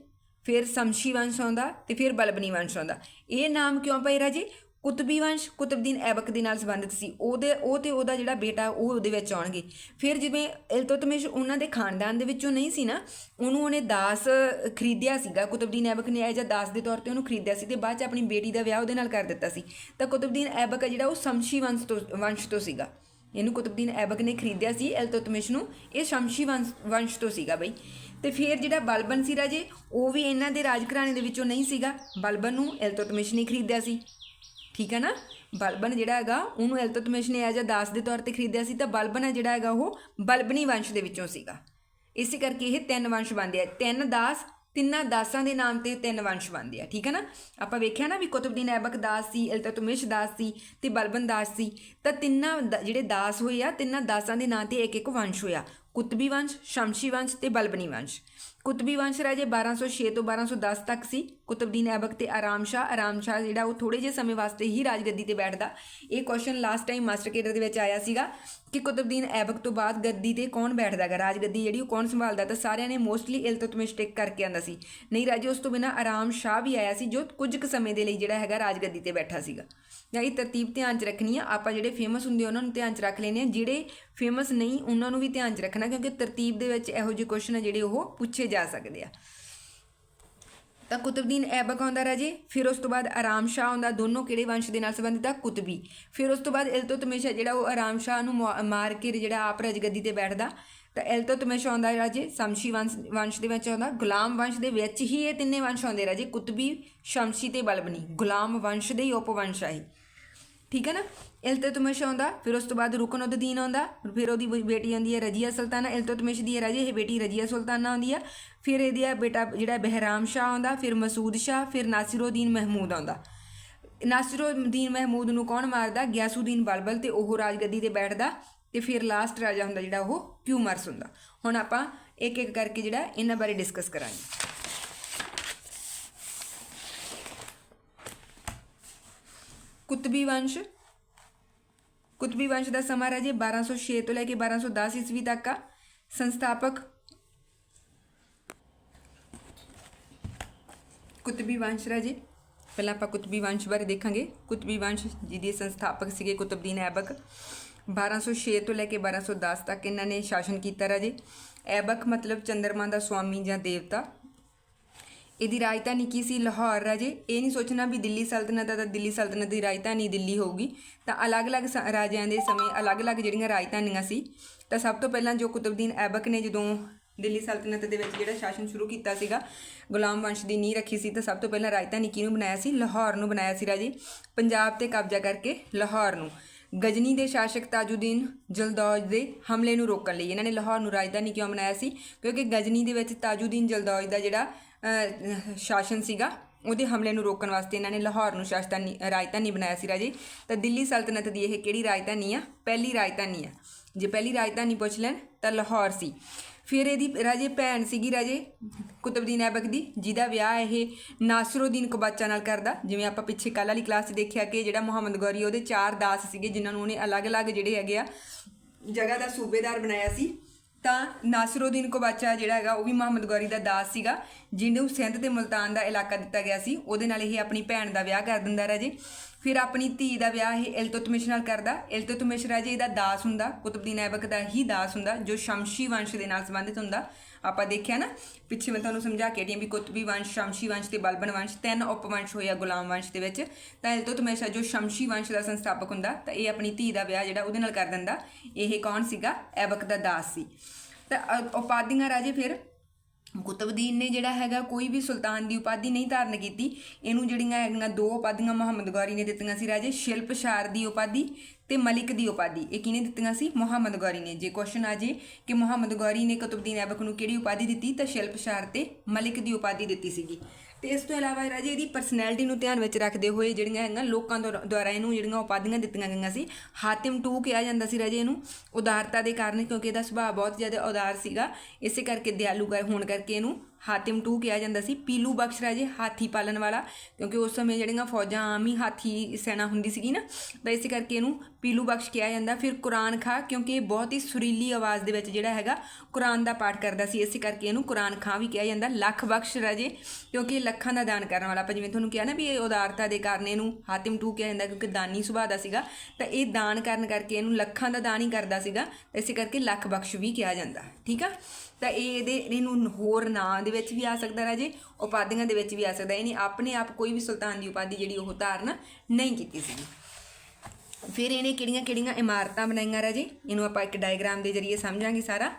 Speaker 1: ਫਿਰ ਸਮਸ਼ੀ ਵੰਸ਼ ਆਉਂਦਾ ਤੇ ਫਿਰ ਬਲਬਨੀ ਵੰਸ਼ ਆਉਂਦਾ। ਇਹ ਨਾਮ ਕਿਉਂ ਪਏ ਰਾਜੇ? ਕੁਤਬੀ ਵੰਸ਼ ਕੁਤਬਦੀਨ ਐਬਕ ਦੇ ਨਾਲ ਸੰਬੰਧਿਤ ਸੀ। ਉਹਦੇ, ਉਹ ਤੇ ਉਹਦਾ ਜਿਹੜਾ ਬੇਟਾ, ਉਹ ਉਹਦੇ ਵਿੱਚ ਆਉਣਗੇ। ਫਿਰ ਜਿਵੇਂ ਇਲਤੁਤਮਿਸ਼ ਉਹਨਾਂ ਦੇ ਖਾਨਦਾਨ ਦੇ ਵਿੱਚੋਂ ਨਹੀਂ ਸੀ ਨਾ, ਉਹਨੂੰ ਉਹਨੇ ਦਾਸ ਖਰੀਦਿਆ ਸੀਗਾ। ਕੁਤਬਦੀਨ ਐਬਕ ਨੇ ਐਜ ਦਾਸ ਦੇ ਤੌਰ ਤੇ ਉਹਨੂੰ ਖਰੀਦਿਆ ਸੀ ਤੇ ਬਾਅਦ ਚ ਆਪਣੀ ਬੇਟੀ ਦਾ ਵਿਆਹ ਉਹਦੇ ਨਾਲ ਕਰ ਦਿੱਤਾ ਸੀ। ਤਾਂ ਕੁਤਬਦੀਨ ਐਬਕ ਆ ਜਿਹੜਾ ਉਹ ਸਮਸ਼ੀ ਵੰਸ਼ ਤੋਂ ਵੰਸ਼ ਤੋਂ ਸੀਗਾ। ਇਹਨੂੰ ਕੁਤਬਦੀਨ ਐਬਕ ਨੇ ਖਰੀਦਿਆ ਸੀ ਇਲਤੁਤਮਿਸ਼ ਨੂੰ, ਇਹ ਸ਼ਮਸ਼ੀ ਵੰਸ਼ ਵੰਸ਼ ਤੋਂ ਸੀਗਾ ਬਈ। ਤੇ ਫਿਰ ਜਿਹੜਾ ਬਲਬਨ ਸੀ ਰਾਜੇ, ਉਹ ਵੀ ਇਹਨਾਂ ਦੇ ਰਾਜਘਰਾਣੇ ਦੇ ਵਿੱਚੋਂ ਨਹੀਂ ਸੀਗਾ। ਬਲਬਨ ਨੂੰ ਇਲਤੁਤਮਿਸ਼ ਨੇ ਖਰੀਦਿਆ ਸੀ। ਠੀਕ ਹੈ ਨਾ? ਬਲਬਨ ਜਿਹੜਾ ਹੈਗਾ, ਉਹਨੂੰ ਇਲਤੁਤਮਿਸ਼ ਨੇ ਐਜ ਦਾਸ ਦੇ ਤੌਰ ਤੇ ਖਰੀਦਿਆ ਸੀ ਤਾਂ ਬਲਬਨ ਹੈ ਜਿਹੜਾ ਹੈਗਾ ਉਹ ਬਲਬਨੀ ਵੰਸ਼ ਦੇ ਵਿੱਚੋਂ ਸੀਗਾ। ਇਸੇ ਕਰਕੇ ਇਹ ਤਿੰਨ ਵੰਸ਼ ਬਣਦੇ ਆ। ਤਿੰਨ ਦਾਸ, ਤਿੰਨਾਂ ਦਾਸਾਂ ਦੇ ਨਾਮ ਤੇ ਤਿੰਨ ਵੰਸ਼ ਬਣਦੇ ਆ। ਠੀਕ ਹੈ ਨਾ? ਆਪਾਂ ਵੇਖਿਆ ਨਾ ਵੀ ਕੁਤਬਦੀਨ ਐਬਕ ਦਾਸ ਸੀ ਇਲਤੁਤਮਿਸ਼ ਦਾਸ ਸੀ ਤੇ ਬਲਬਨ ਦਾਸ ਸੀ। ਤਾਂ ਤਿੰਨਾਂ ਦ- ਜਿਹੜੇ ਦਾਸ ਹੋਏ ਆ, ਤਿੰਨਾਂ ਦਾਸਾਂ ਦੇ ਨਾਂ ਤੇ ਇੱਕ ਇੱਕ ਵੰਸ਼ ਹੋਇਆ। ਕੁਤਬੀ ਵੰਸ਼, ਸ਼ਮਸ਼ੀ ਵੰਸ਼ ਤੇ ਬਲਬਨੀ ਵੰਸ਼। ਕੁਤਬੀ ਵੰਸ਼ ਰਾਜੇ 1206 ਤੋਂ 1210 ਤੱਕ ਸੀ। ਕੁਤਬਦੀਨ ਐਬਕ ਤੇ ਆਰਾਮ ਸ਼ਾਹ ਆਰਾਮ ਸ਼ਾਹ ਜਿਹੜਾ ਉਹ ਥੋੜੇ ਜਿਹੇ ਸਮੇਂ ਵਾਸਤੇ ਹੀ ਰਾਜਗੱਦੀ ਤੇ ਬੈਠਦਾ। ਇਹ question last time master cadre ਦੇ ਵਿੱਚ ਆਇਆ ਸੀਗਾ ਕਿ ਕੁਤਬਦੀਨ ਐਬਕ ਤੋਂ ਬਾਅਦ ਗੱਦੀ ਤੇ ਕੌਣ ਬੈਠਦਾਗਾ ਰਾਜਗੱਦੀ ਜਿਹੜੀ ਉਹ ਕੌਣ ਸੰਭਾਲਦਾ? ਤਾਂ ਸਾਰਿਆਂ ਨੇ ਮੋਸਟਲੀ ਇਲਤੁਤਮਿਸ਼ ਟਿਕ ਕਰਕੇ ਆਂਦਾ ਸੀ। ਨਹੀਂ ਰਾਜੇ, ਉਸ ਤੋਂ ਬਿਨਾ ਆਰਾਮ ਸ਼ਾਹ ਵੀ ਆਇਆ ਸੀ ਜੋ ਕੁਝ ਕੁ ਸਮੇਂ ਦੇ ਲਈ ਜਿਹੜਾ ਹੈਗਾ ਰਾਜਗੱਦੀ ਤੇ ਬੈਠਾ ਸੀਗਾ। ਜਾਂ ਇਹ ਤਰਤੀਬ ਧਿਆਨ 'ਚ ਰੱਖਣੀ ਆ। ਆਪਾਂ ਜਿਹੜੇ ਫੇਮਸ ਹੁੰਦੇ ਉਹਨਾਂ ਨੂੰ ਧਿਆਨ 'ਚ ਰੱਖ ਲੈਨੇ ਆ। ਜਿਹੜੇ ਫੇਮਸ ਨਹੀਂ, ਉਹਨਾਂ ਨੂੰ ਵੀ ਧਿਆਨ 'ਚ ਰੱਖਣਾ ਕਿਉਂਕਿ ਤਰਤੀਬ ਦੇ ਵਿੱਚ ਇਹੋ ਜਿਹੇ ਕੁਐਸਚਨ ਆ ਜਿਹੜੇ ਉਹ ਪੁੱਛੇ ਜਾ ਸਕਦੇ ਆ। ਤਾਂ ਕੁਤਬਦੀਨ ਐਬਕ ਆਉਂਦਾ ਰਾਜੇ ਫਿਰ ਉਸ ਤੋਂ ਬਾਅਦ ਆਰਾਮ ਸ਼ਾਹ ਆਉਂਦਾ ਦੋਨੋਂ ਕਿਹੜੇ ਵੰਸ਼ ਦੇ ਨਾਲ ਸੰਬੰਧਿਤ ਆ? ਕੁਤਬੀ। ਫਿਰ ਉਸ ਤੋਂ ਬਾਅਦ ਇਲਤੁਤਮਿਸ਼ ਹੈ ਜਿਹੜਾ ਉਹ ਆਰਾਮ ਸ਼ਾਹ ਨੂੰ ਮੁਆ- ਮਾਰ ਕੇ ਜਿਹੜਾ ਆਪ ਰਜਗੱਦੀ ਤੇ ਬੈਠਦਾ। ਤਾਂ ਇਲਤੁਤਮਿਸ਼ ਆਉਂਦਾ ਰਾਜੇ ਸ਼ਮਸ਼ੀ ਵੰਸ਼ ਵੰਸ਼ ਦੇ ਵਿੱਚ ਆਉਂਦਾ। ਗੁਲਾਮ ਵੰਸ਼ ਦੇ ਵਿੱਚ ਹੀ ਇਹ ਤਿੰਨੇ ਵੰਸ਼ ਆਉਂਦੇ ਰਾਜੇ ਕੁਤਬੀ, ਸ਼ਮਸ਼ੀ ਤੇ ਬਲਬਨੀ। ਗੁਲਾਮ ਵੰਸ਼ ਦੇ ਹੀ ਉਪਵੰਸ਼ ਆ ਇਹ। ਠੀਕ ਹੈ ਨਾ? ਇਲਤੁਤਮਿਸ਼ ਆਉਂਦਾ, ਫਿਰ ਉਸ ਤੋਂ ਬਾਅਦ ਰੁਕਨਉদ্ਦੀਨ ਆਉਂਦਾ, ਫਿਰ ਉਹਦੀ ਬ- ਬੇਟੀ ਆਉਂਦੀ ਹੈ ਰਜੀਆ ਸੁਲਤਾਨਾ, ਇਲਤੁਤਮਿਸ਼ ਦੀ ਹੈ ਰਾਜੇ ਇਹ ਬੇਟੀ ਰਜੀਆ ਸੁਲਤਾਨਾ ਆਉਂਦੀ ਆ ਫਿਰ ਇਹਦੀ ਆ ਬੇਟਾ, ਜਿਹੜਾ ਬਹਿਰਾਮ ਸ਼ਾਹ ਆਉਂਦਾ, ਫਿਰ ਮਸੂਦ ਸ਼ਾਹ, ਫਿਰ ਨਾਸਿਰਉਦੀਨ ਮਹਿਮੂਦ ਆਉਂਦਾ। ਨਾਸਿਰਉਦੀਨ ਮਹਿਮੂਦ ਨੂੰ ਕੌਣ ਮਾਰਦਾ? ਗਿਆਸੂਦੀਨ ਬਲਬਲ ਤੇ ਉਹ ਰਾਜਗੱਦੀ ਤੇ ਬੈਠਦਾ ਤੇ ਫਿਰ ਲਾਸਟ ਰਾਜਾ ਹੁੰਦਾ ਜਿਹੜਾ ਉਹ ਕਿਊਮਰਸ ਹੁੰਦਾ। ਹੁਣ ਆਪਾਂ ਇੱਕ ਇੱਕ ਕਰਕੇ ਜਿਹੜਾ ਇਹਨਾਂ ਬਾਰੇ ਡਿਸਕਸ ਕਰਾਂਗੇ। ਕੁਤਬੀ ਵੰਸ਼। ਕੁਤਬੀ ਵੰਸ਼ ਦਾ ਸਮਾਂ ਰਾਜੇ 1206 ਤੋਂ ਲੈ ਕੇ 1210 ਈਸਵੀ ਤੱਕ ਆ। ਸੰਸਥਾਪਕ ਕੁਤਬੀ ਵੰਸ਼ ਰਾਜੇ ਪਹਿਲਾਂ ਆਪਾਂ ਕੁਤਬੀ ਵੰਸ਼ ਬਾਰੇ ਦੇਖਾਂਗੇ। ਕੁਤਬੀ ਵੰਸ਼ ਜਿਹਦੇ ਸੰਸਥਾਪਕ ਸੀਗੇ ਕੁਤਬਦੀਨ ਐਬਕ। 1206 ਤੋਂ ਲੈ ਕੇ 1210 ਤੱਕ ਇਹਨਾਂ ਨੇ ਸ਼ਾਸਨ ਕੀਤਾ ਰਾਜੇ ਐਬਕ ਮਤਲਬ ਚੰਦਰਮਾ ਦਾ ਸੁਆਮੀ ਜਾਂ ਦੇਵਤਾ। ਇਹਦੀ ਰਾਜਧਾਨੀ ਕੀ ਸੀ? ਲਾਹੌਰ ਰਾਜੇ ਇਹ ਨਹੀਂ ਸੋਚਣਾ ਵੀ ਦਿੱਲੀ ਸਲਤਨਤ ਆ ਤਾਂ ਦਿੱਲੀ ਸਲਤਨਤ ਦੀ ਰਾਜਧਾਨੀ ਦਿੱਲੀ ਹੋਊਗੀ। ਤਾਂ ਅਲੱਗ-ਅਲੱਗ ਸ- ਰਾਜਿਆਂ ਦੇ ਸਮੇਂ ਅਲੱਗ-ਅਲੱਗ ਜਿਹੜੀਆਂ ਰਾਜਧਾਨੀਆਂ ਸੀ, ਤਾਂ ਸਭ ਤੋਂ ਪਹਿਲਾਂ ਜੋ ਕੁਤਬਦੀਨ ਐਬਕ ਨੇ ਜਦੋਂ ਦਿੱਲੀ ਸਲਤਨਤ ਦੇ ਵਿੱਚ ਜਿਹੜਾ ਸ਼ਾਸਨ ਸ਼ੁਰੂ ਕੀਤਾ ਸੀਗਾ, ਗੁਲਾਮ ਵੰਸ਼ ਦੀ ਨੀਂਹ ਰੱਖੀ ਸੀ, ਤਾਂ ਸਭ ਤੋਂ ਪਹਿਲਾਂ ਰਾਜਧਾਨੀ ਕਿਹਨੂੰ ਬਣਾਇਆ ਸੀ? ਲਾਹੌਰ ਨੂੰ ਬਣਾਇਆ ਸੀ ਰਾਜੇ। ਪੰਜਾਬ ਤੇ ਕਬਜ਼ਾ ਕਰਕੇ ਲਾਹੌਰ ਨੂੰ। ਗਜਨੀ ਦੇ ਸ਼ਾਸਕ ਤਾਜੁਦੀਨ ਜਲਦੌਜ ਦੇ ਹਮਲੇ ਨੂੰ ਰੋਕਣ ਲਈ। ਇਹਨਾਂ ਨੇ ਲਾਹੌਰ ਨੂੰ ਰਾਜਧਾਨੀ ਕਿਉਂ ਬਣਾਇਆ ਸੀ? ਕਿਉਂਕਿ ਗਜਨੀ ਦੇ ਵਿੱਚ ਤਾਜੁਦੀਨ ਜਲਦੌਜ ਦਾ ਜਿਹੜਾ ਸ਼ਾਸਨ ਸੀਗਾ, ਉਹਦੇ ਹਮਲੇ ਨੂੰ ਰੋਕਣ ਵਾਸਤੇ ਇਹਨਾਂ ਨੇ ਲਾਹੌਰ ਨੂੰ ਸ਼ਾਸਤਾਨੀ, ਰਾਜਧਾਨੀ ਬਣਾਇਆ ਸੀ ਰਾਜੇ। ਤਾਂ ਦਿੱਲੀ ਸਲਤਨਤ ਦੀ ਇਹ ਕਿਹੜੀ ਰਾਜਧਾਨੀ ਆ? ਪਹਿਲੀ ਰਾਜਧਾਨੀ ਆ। ਜੇ ਪਹਿਲੀ ਰਾਜਧਾਨੀ ਪੁੱਛ ਲੈਣ, ਤਾਂ ਲਾਹੌਰ ਸੀ। ਫਿਰ ਇਹਦੀ ਰਾਜੇ ਭੈਣ ਸੀਗੀ ਰਾਜੇ ਕੁਤਬਦੀਨ ਐਬਕ ਦੀ, ਜਿਹਦਾ ਵਿਆਹ ਇਹ ਨਾਸਰਉਦੀਨ ਕਬਾਚਾ ਨਾਲ ਕਰਦਾ। ਜਿਵੇਂ ਆਪਾਂ ਪਿੱਛੇ ਕੱਲ੍ਹ ਵਾਲੀ ਕਲਾਸ 'ਚ ਦੇਖਿਆ ਕਿ ਜਿਹੜਾ ਮੁਹੰਮਦ ਗੌਰੀ, ਉਹਦੇ ਚਾਰ ਦਾਸ ਸੀਗੇ, ਜਿਨ੍ਹਾਂ ਨੂੰ ਉਹਨੇ ਅਲੱਗ-ਅਲੱਗ ਜਿਹੜੇ ਹੈਗੇ ਆ ਜਗ੍ਹਾ ਦਾ ਸੂਬੇਦਾਰ ਬਣਾਇਆ ਸੀ। ਤਾਂ ਨਾਸਰਉਦੀਨ ਕਬਾਚਾ ਜਿਹੜਾ ਹੈਗਾ, ਉਹ ਵੀ ਮੁਹੰਮਦ ਗੌਰੀ ਦਾ ਦਾਸ ਸੀਗਾ, ਜਿਹਨੂੰ ਸਿੰਧ ਤੇ ਮੁਲਤਾਨ ਦਾ ਇਲਾਕਾ ਦਿੱਤਾ ਗਿਆ ਸੀ। ਉਹਦੇ ਨਾਲ ਇਹ ਆਪਣੀ ਭੈਣ ਦਾ ਵਿਆਹ ਕਰ ਦਿੰਦਾ ਰਾਜੇ। ਫਿਰ ਆਪਣੀ ਧੀ ਦਾ ਵਿਆਹ ਇਹ ਇਲਤੁਤਮਿਸ਼ ਨਾਲ ਕਰਦਾ। ਇਲਤੁਤਮਿਸ਼ ਰਾਜੇ ਇਹਦਾ ਦਾਸ ਹੁੰਦਾ ਕੁਤਬਦੀਨ ਐਬਕ ਦਾ ਹੀ ਦਾਸ ਹੁੰਦਾ, ਜੋ ਸ਼ਮਸ਼ੀ ਵੰਸ਼ ਦੇ ਨਾਲ ਸੰਬੰਧਿਤ ਹੁੰਦਾ। ਆਪਾਂ ਦੇਖਿਆ ਨਾ, ਪਿੱਛੇ ਮੈਂ ਤੁਹਾਨੂੰ ਸਮਝਾ ਕੇ ਹਟੀ ਹਾਂ ਵੀ ਕੁਤਬੀ ਵੰਸ਼, ਸ਼ਮਸ਼ੀ ਵੰਸ਼ ਤੇ ਬਲਬਨ ਵੰਸ਼, ਤਿੰਨ ਉਪਵੰਸ਼ ਹੋਇਆ ਗੁਲਾਮ ਵੰਸ਼ ਦੇ ਵਿੱਚ। ਤਾਂ ਇਲਤੁਤਮਿਸ਼ ਜੋ ਸ਼ਮਸ਼ੀ ਵੰਸ਼ ਦਾ ਸੰਸਥਾਪਕ ਹੁੰਦਾ, ਤਾਂ ਇਹ ਆਪਣੀ ਧੀ ਦਾ ਵਿਆਹ ਜਿਹੜਾ ਉਹਦੇ ਨਾਲ ਕਰ ਦਿੰਦਾ। ਇਹ ਕੌਣ ਸੀਗਾ? ਐਬਕ ਦਾ ਦਾਸ ਸੀ। ਤਾਂ ਅ- ਉਪਾਧੀਆਂ ਰਾਜੇ ਫਿਰ ਕੁਤਬਦੀਨ ਨੇ ਜਿਹੜਾ ਹੈਗਾ ਕੋਈ ਵੀ ਸੁਲਤਾਨ ਦੀ ਉਪਾਧੀ ਨਹੀਂ ਧਾਰਨ ਕੀਤੀ। ਇਹਨੂੰ ਜਿਹੜੀਆਂ ਹੈਗੀਆਂ ਦੋ ਉਪਾਧੀਆਂ ਮੁਹੰਮਦ ਗੌਰੀ ਨੇ ਦਿੱਤੀਆਂ ਸੀ ਰਾਜੇ ਸ਼ਿਲਪਸ਼ਾਰ ਦੀ ਉਪਾਧੀ ਤੇ ਮਲਿਕ ਦੀ ਉਪਾਧੀ। ਇਹ ਕਿਹਨੇ ਦਿੱਤੀਆਂ ਸੀ? ਮੁਹੰਮਦ ਗੌਰੀ ਨੇ। ਜੇ ਕੁਐਸਚਨ ਆ ਜੇ ਕਿ ਮੁਹੰਮਦ ਗੌਰੀ ਨੇ ਕੁਤਬਦੀਨ ਐਬਕ ਨੂੰ ਕਿਹੜੀ ਉਪਾਧੀ ਦਿੱਤੀ, ਤਾਂ ਸ਼ਿਲਪਸ਼ਾਰ ਤੇ ਮਲਿਕ ਦੀ ਉਪਾਧੀ ਦਿੱਤੀ ਸੀਗੀ। ਤੇ ਇਸ ਤੋਂ ਇਲਾਵਾ ਰਾਜੇ ਇਹਦੀ ਪਰਸਨੈਲਿਟੀ ਨੂੰ ਧਿਆਨ ਵਿੱਚ ਰੱਖਦੇ ਹੋਏ ਜਿਹੜੀਆਂ ਹੈਗੀਆਂ ਲੋਕਾਂ ਦੁਆਰਾ ਦੁਆਰਾ ਇਹਨੂੰ ਜਿਹੜੀਆਂ ਉਪਾਧੀਆਂ ਦਿੱਤੀਆਂ ਗਈਆਂ ਸੀ, ਹਾਤਿਮ ਟੂ ਕਿਹਾ ਜਾਂਦਾ ਸੀ ਰਾਜੇ ਇਹਨੂੰ, ਉਦਾਰਤਾ ਦੇ ਕਾਰਨ ਕਿਉਂਕਿ ਇਹਦਾ ਸੁਭਾਅ ਬਹੁਤ ਜ਼ਿਆਦਾ ਉਦਾਰ ਸੀਗਾ, ਇਸੇ ਕਰਕੇ ਦਿਆਲੂ ਹੋਣ ਕਰਕੇ ਇਹਨੂੰ ਹਾਤਿਮ ਟੂ ਕਿਹਾ ਜਾਂਦਾ ਸੀ, ਪੀਲੂ ਬਖਸ਼ ਰਾਜੇ ਹਾਥੀ ਪਾਲਣ ਵਾਲਾ, ਕਿਉਂਕਿ ਉਸ ਸਮੇਂ ਜਿਹੜੀਆਂ ਫੌਜਾਂ ਆਮ ਹੀ ਹਾਥੀ ਸੈਨਾ ਹੁੰਦੀ ਸੀਗੀ ਨਾ, ਤਾਂ ਇਸੇ ਕਰਕੇ ਇਹਨੂੰ ਪੀਲੂ ਬਖਸ਼ ਕਿਹਾ ਜਾਂਦਾ। ਫਿਰ ਕੁਰਾਨ ਖਾਂ, ਕਿਉਂਕਿ ਇਹ ਬਹੁਤ ਹੀ ਸੁਰੀਲੀ ਆਵਾਜ਼ ਦੇ ਵਿੱਚ ਜਿਹੜਾ ਹੈਗਾ, ਕੁਰਾਨ ਦਾ ਪਾਠ ਕਰਦਾ ਸੀ, ਇਸੇ ਕਰਕੇ ਇਹਨੂੰ ਕੁਰਾਨ ਖਾਂ ਵੀ ਕਿਹਾ ਜਾਂਦਾ। ਲੱਖ ਬਖਸ਼ ਰਾਜੇ ਕਿਉਂਕਿ ਇਹ ਲੱਖਾਂ ਦਾ ਦਾਨ ਕਰਨ ਵਾਲਾ, ਆਪਾਂ ਜਿਵੇਂ ਤੁਹਾਨੂੰ ਕਿਹਾ ਨਾ ਵੀ ਇਹ ਉਦਾਰਤਾ ਦੇ ਕਾਰਨ ਇਹਨੂੰ ਹਾਤਿਮ ਟੂ ਕਿਹਾ ਜਾਂਦਾ, ਕਿਉਂਕਿ ਦਾਨੀ ਸੁਭਾਅ ਦਾ ਸੀਗਾ, ਤਾਂ ਇਹ ਦਾਨ ਕਰਨ ਕਰਕੇ ਇਹਨੂੰ ਲੱਖਾਂ ਦਾ ਦਾਨ ਹੀ ਕਰਦਾ ਸੀਗਾ ਇਸੇ ਕਰਕੇ ਲੱਖ ਬਖਸ਼ ਵੀ ਕਿਹਾ ਜਾਂਦਾ। ਠੀਕ ਆ? ਤਾਂ ਇਹ ਇਹਦੇ, ਇਹਨੂੰ ਹੋਰ ਨਾਂ ਦੇ ਵਿੱਚ ਵੀ ਆ ਸਕਦਾ ਰਾਜੇ, ਉਪਾਧੀਆਂ ਦੇ ਵਿੱਚ ਵੀ ਆ ਸਕਦਾ। ਇਹਨੇ ਆਪਣੇ ਆਪ ਕੋਈ ਵੀ ਸੁਲਤਾਨ ਦੀ ਉਪਾਧੀ ਜਿਹੜੀ ਉਹ ਧਾਰਨ ਨਹੀਂ ਕੀਤੀ ਸੀਗੀ। ਫਿਰ ਇਹਨੇ ਕਿਹੜੀਆਂ-ਕਿਹੜੀਆਂ ਇਮਾਰਤਾਂ ਬਣਾਈਆਂ ਰਾਜੇ? ਇਹਨੂੰ ਆਪਾਂ ਇੱਕ ਡਾਇਗਰਾਮ ਦੇ ਜ਼ਰੀਏ ਸਮਝਾਂਗੇ ਸਾਰਾ।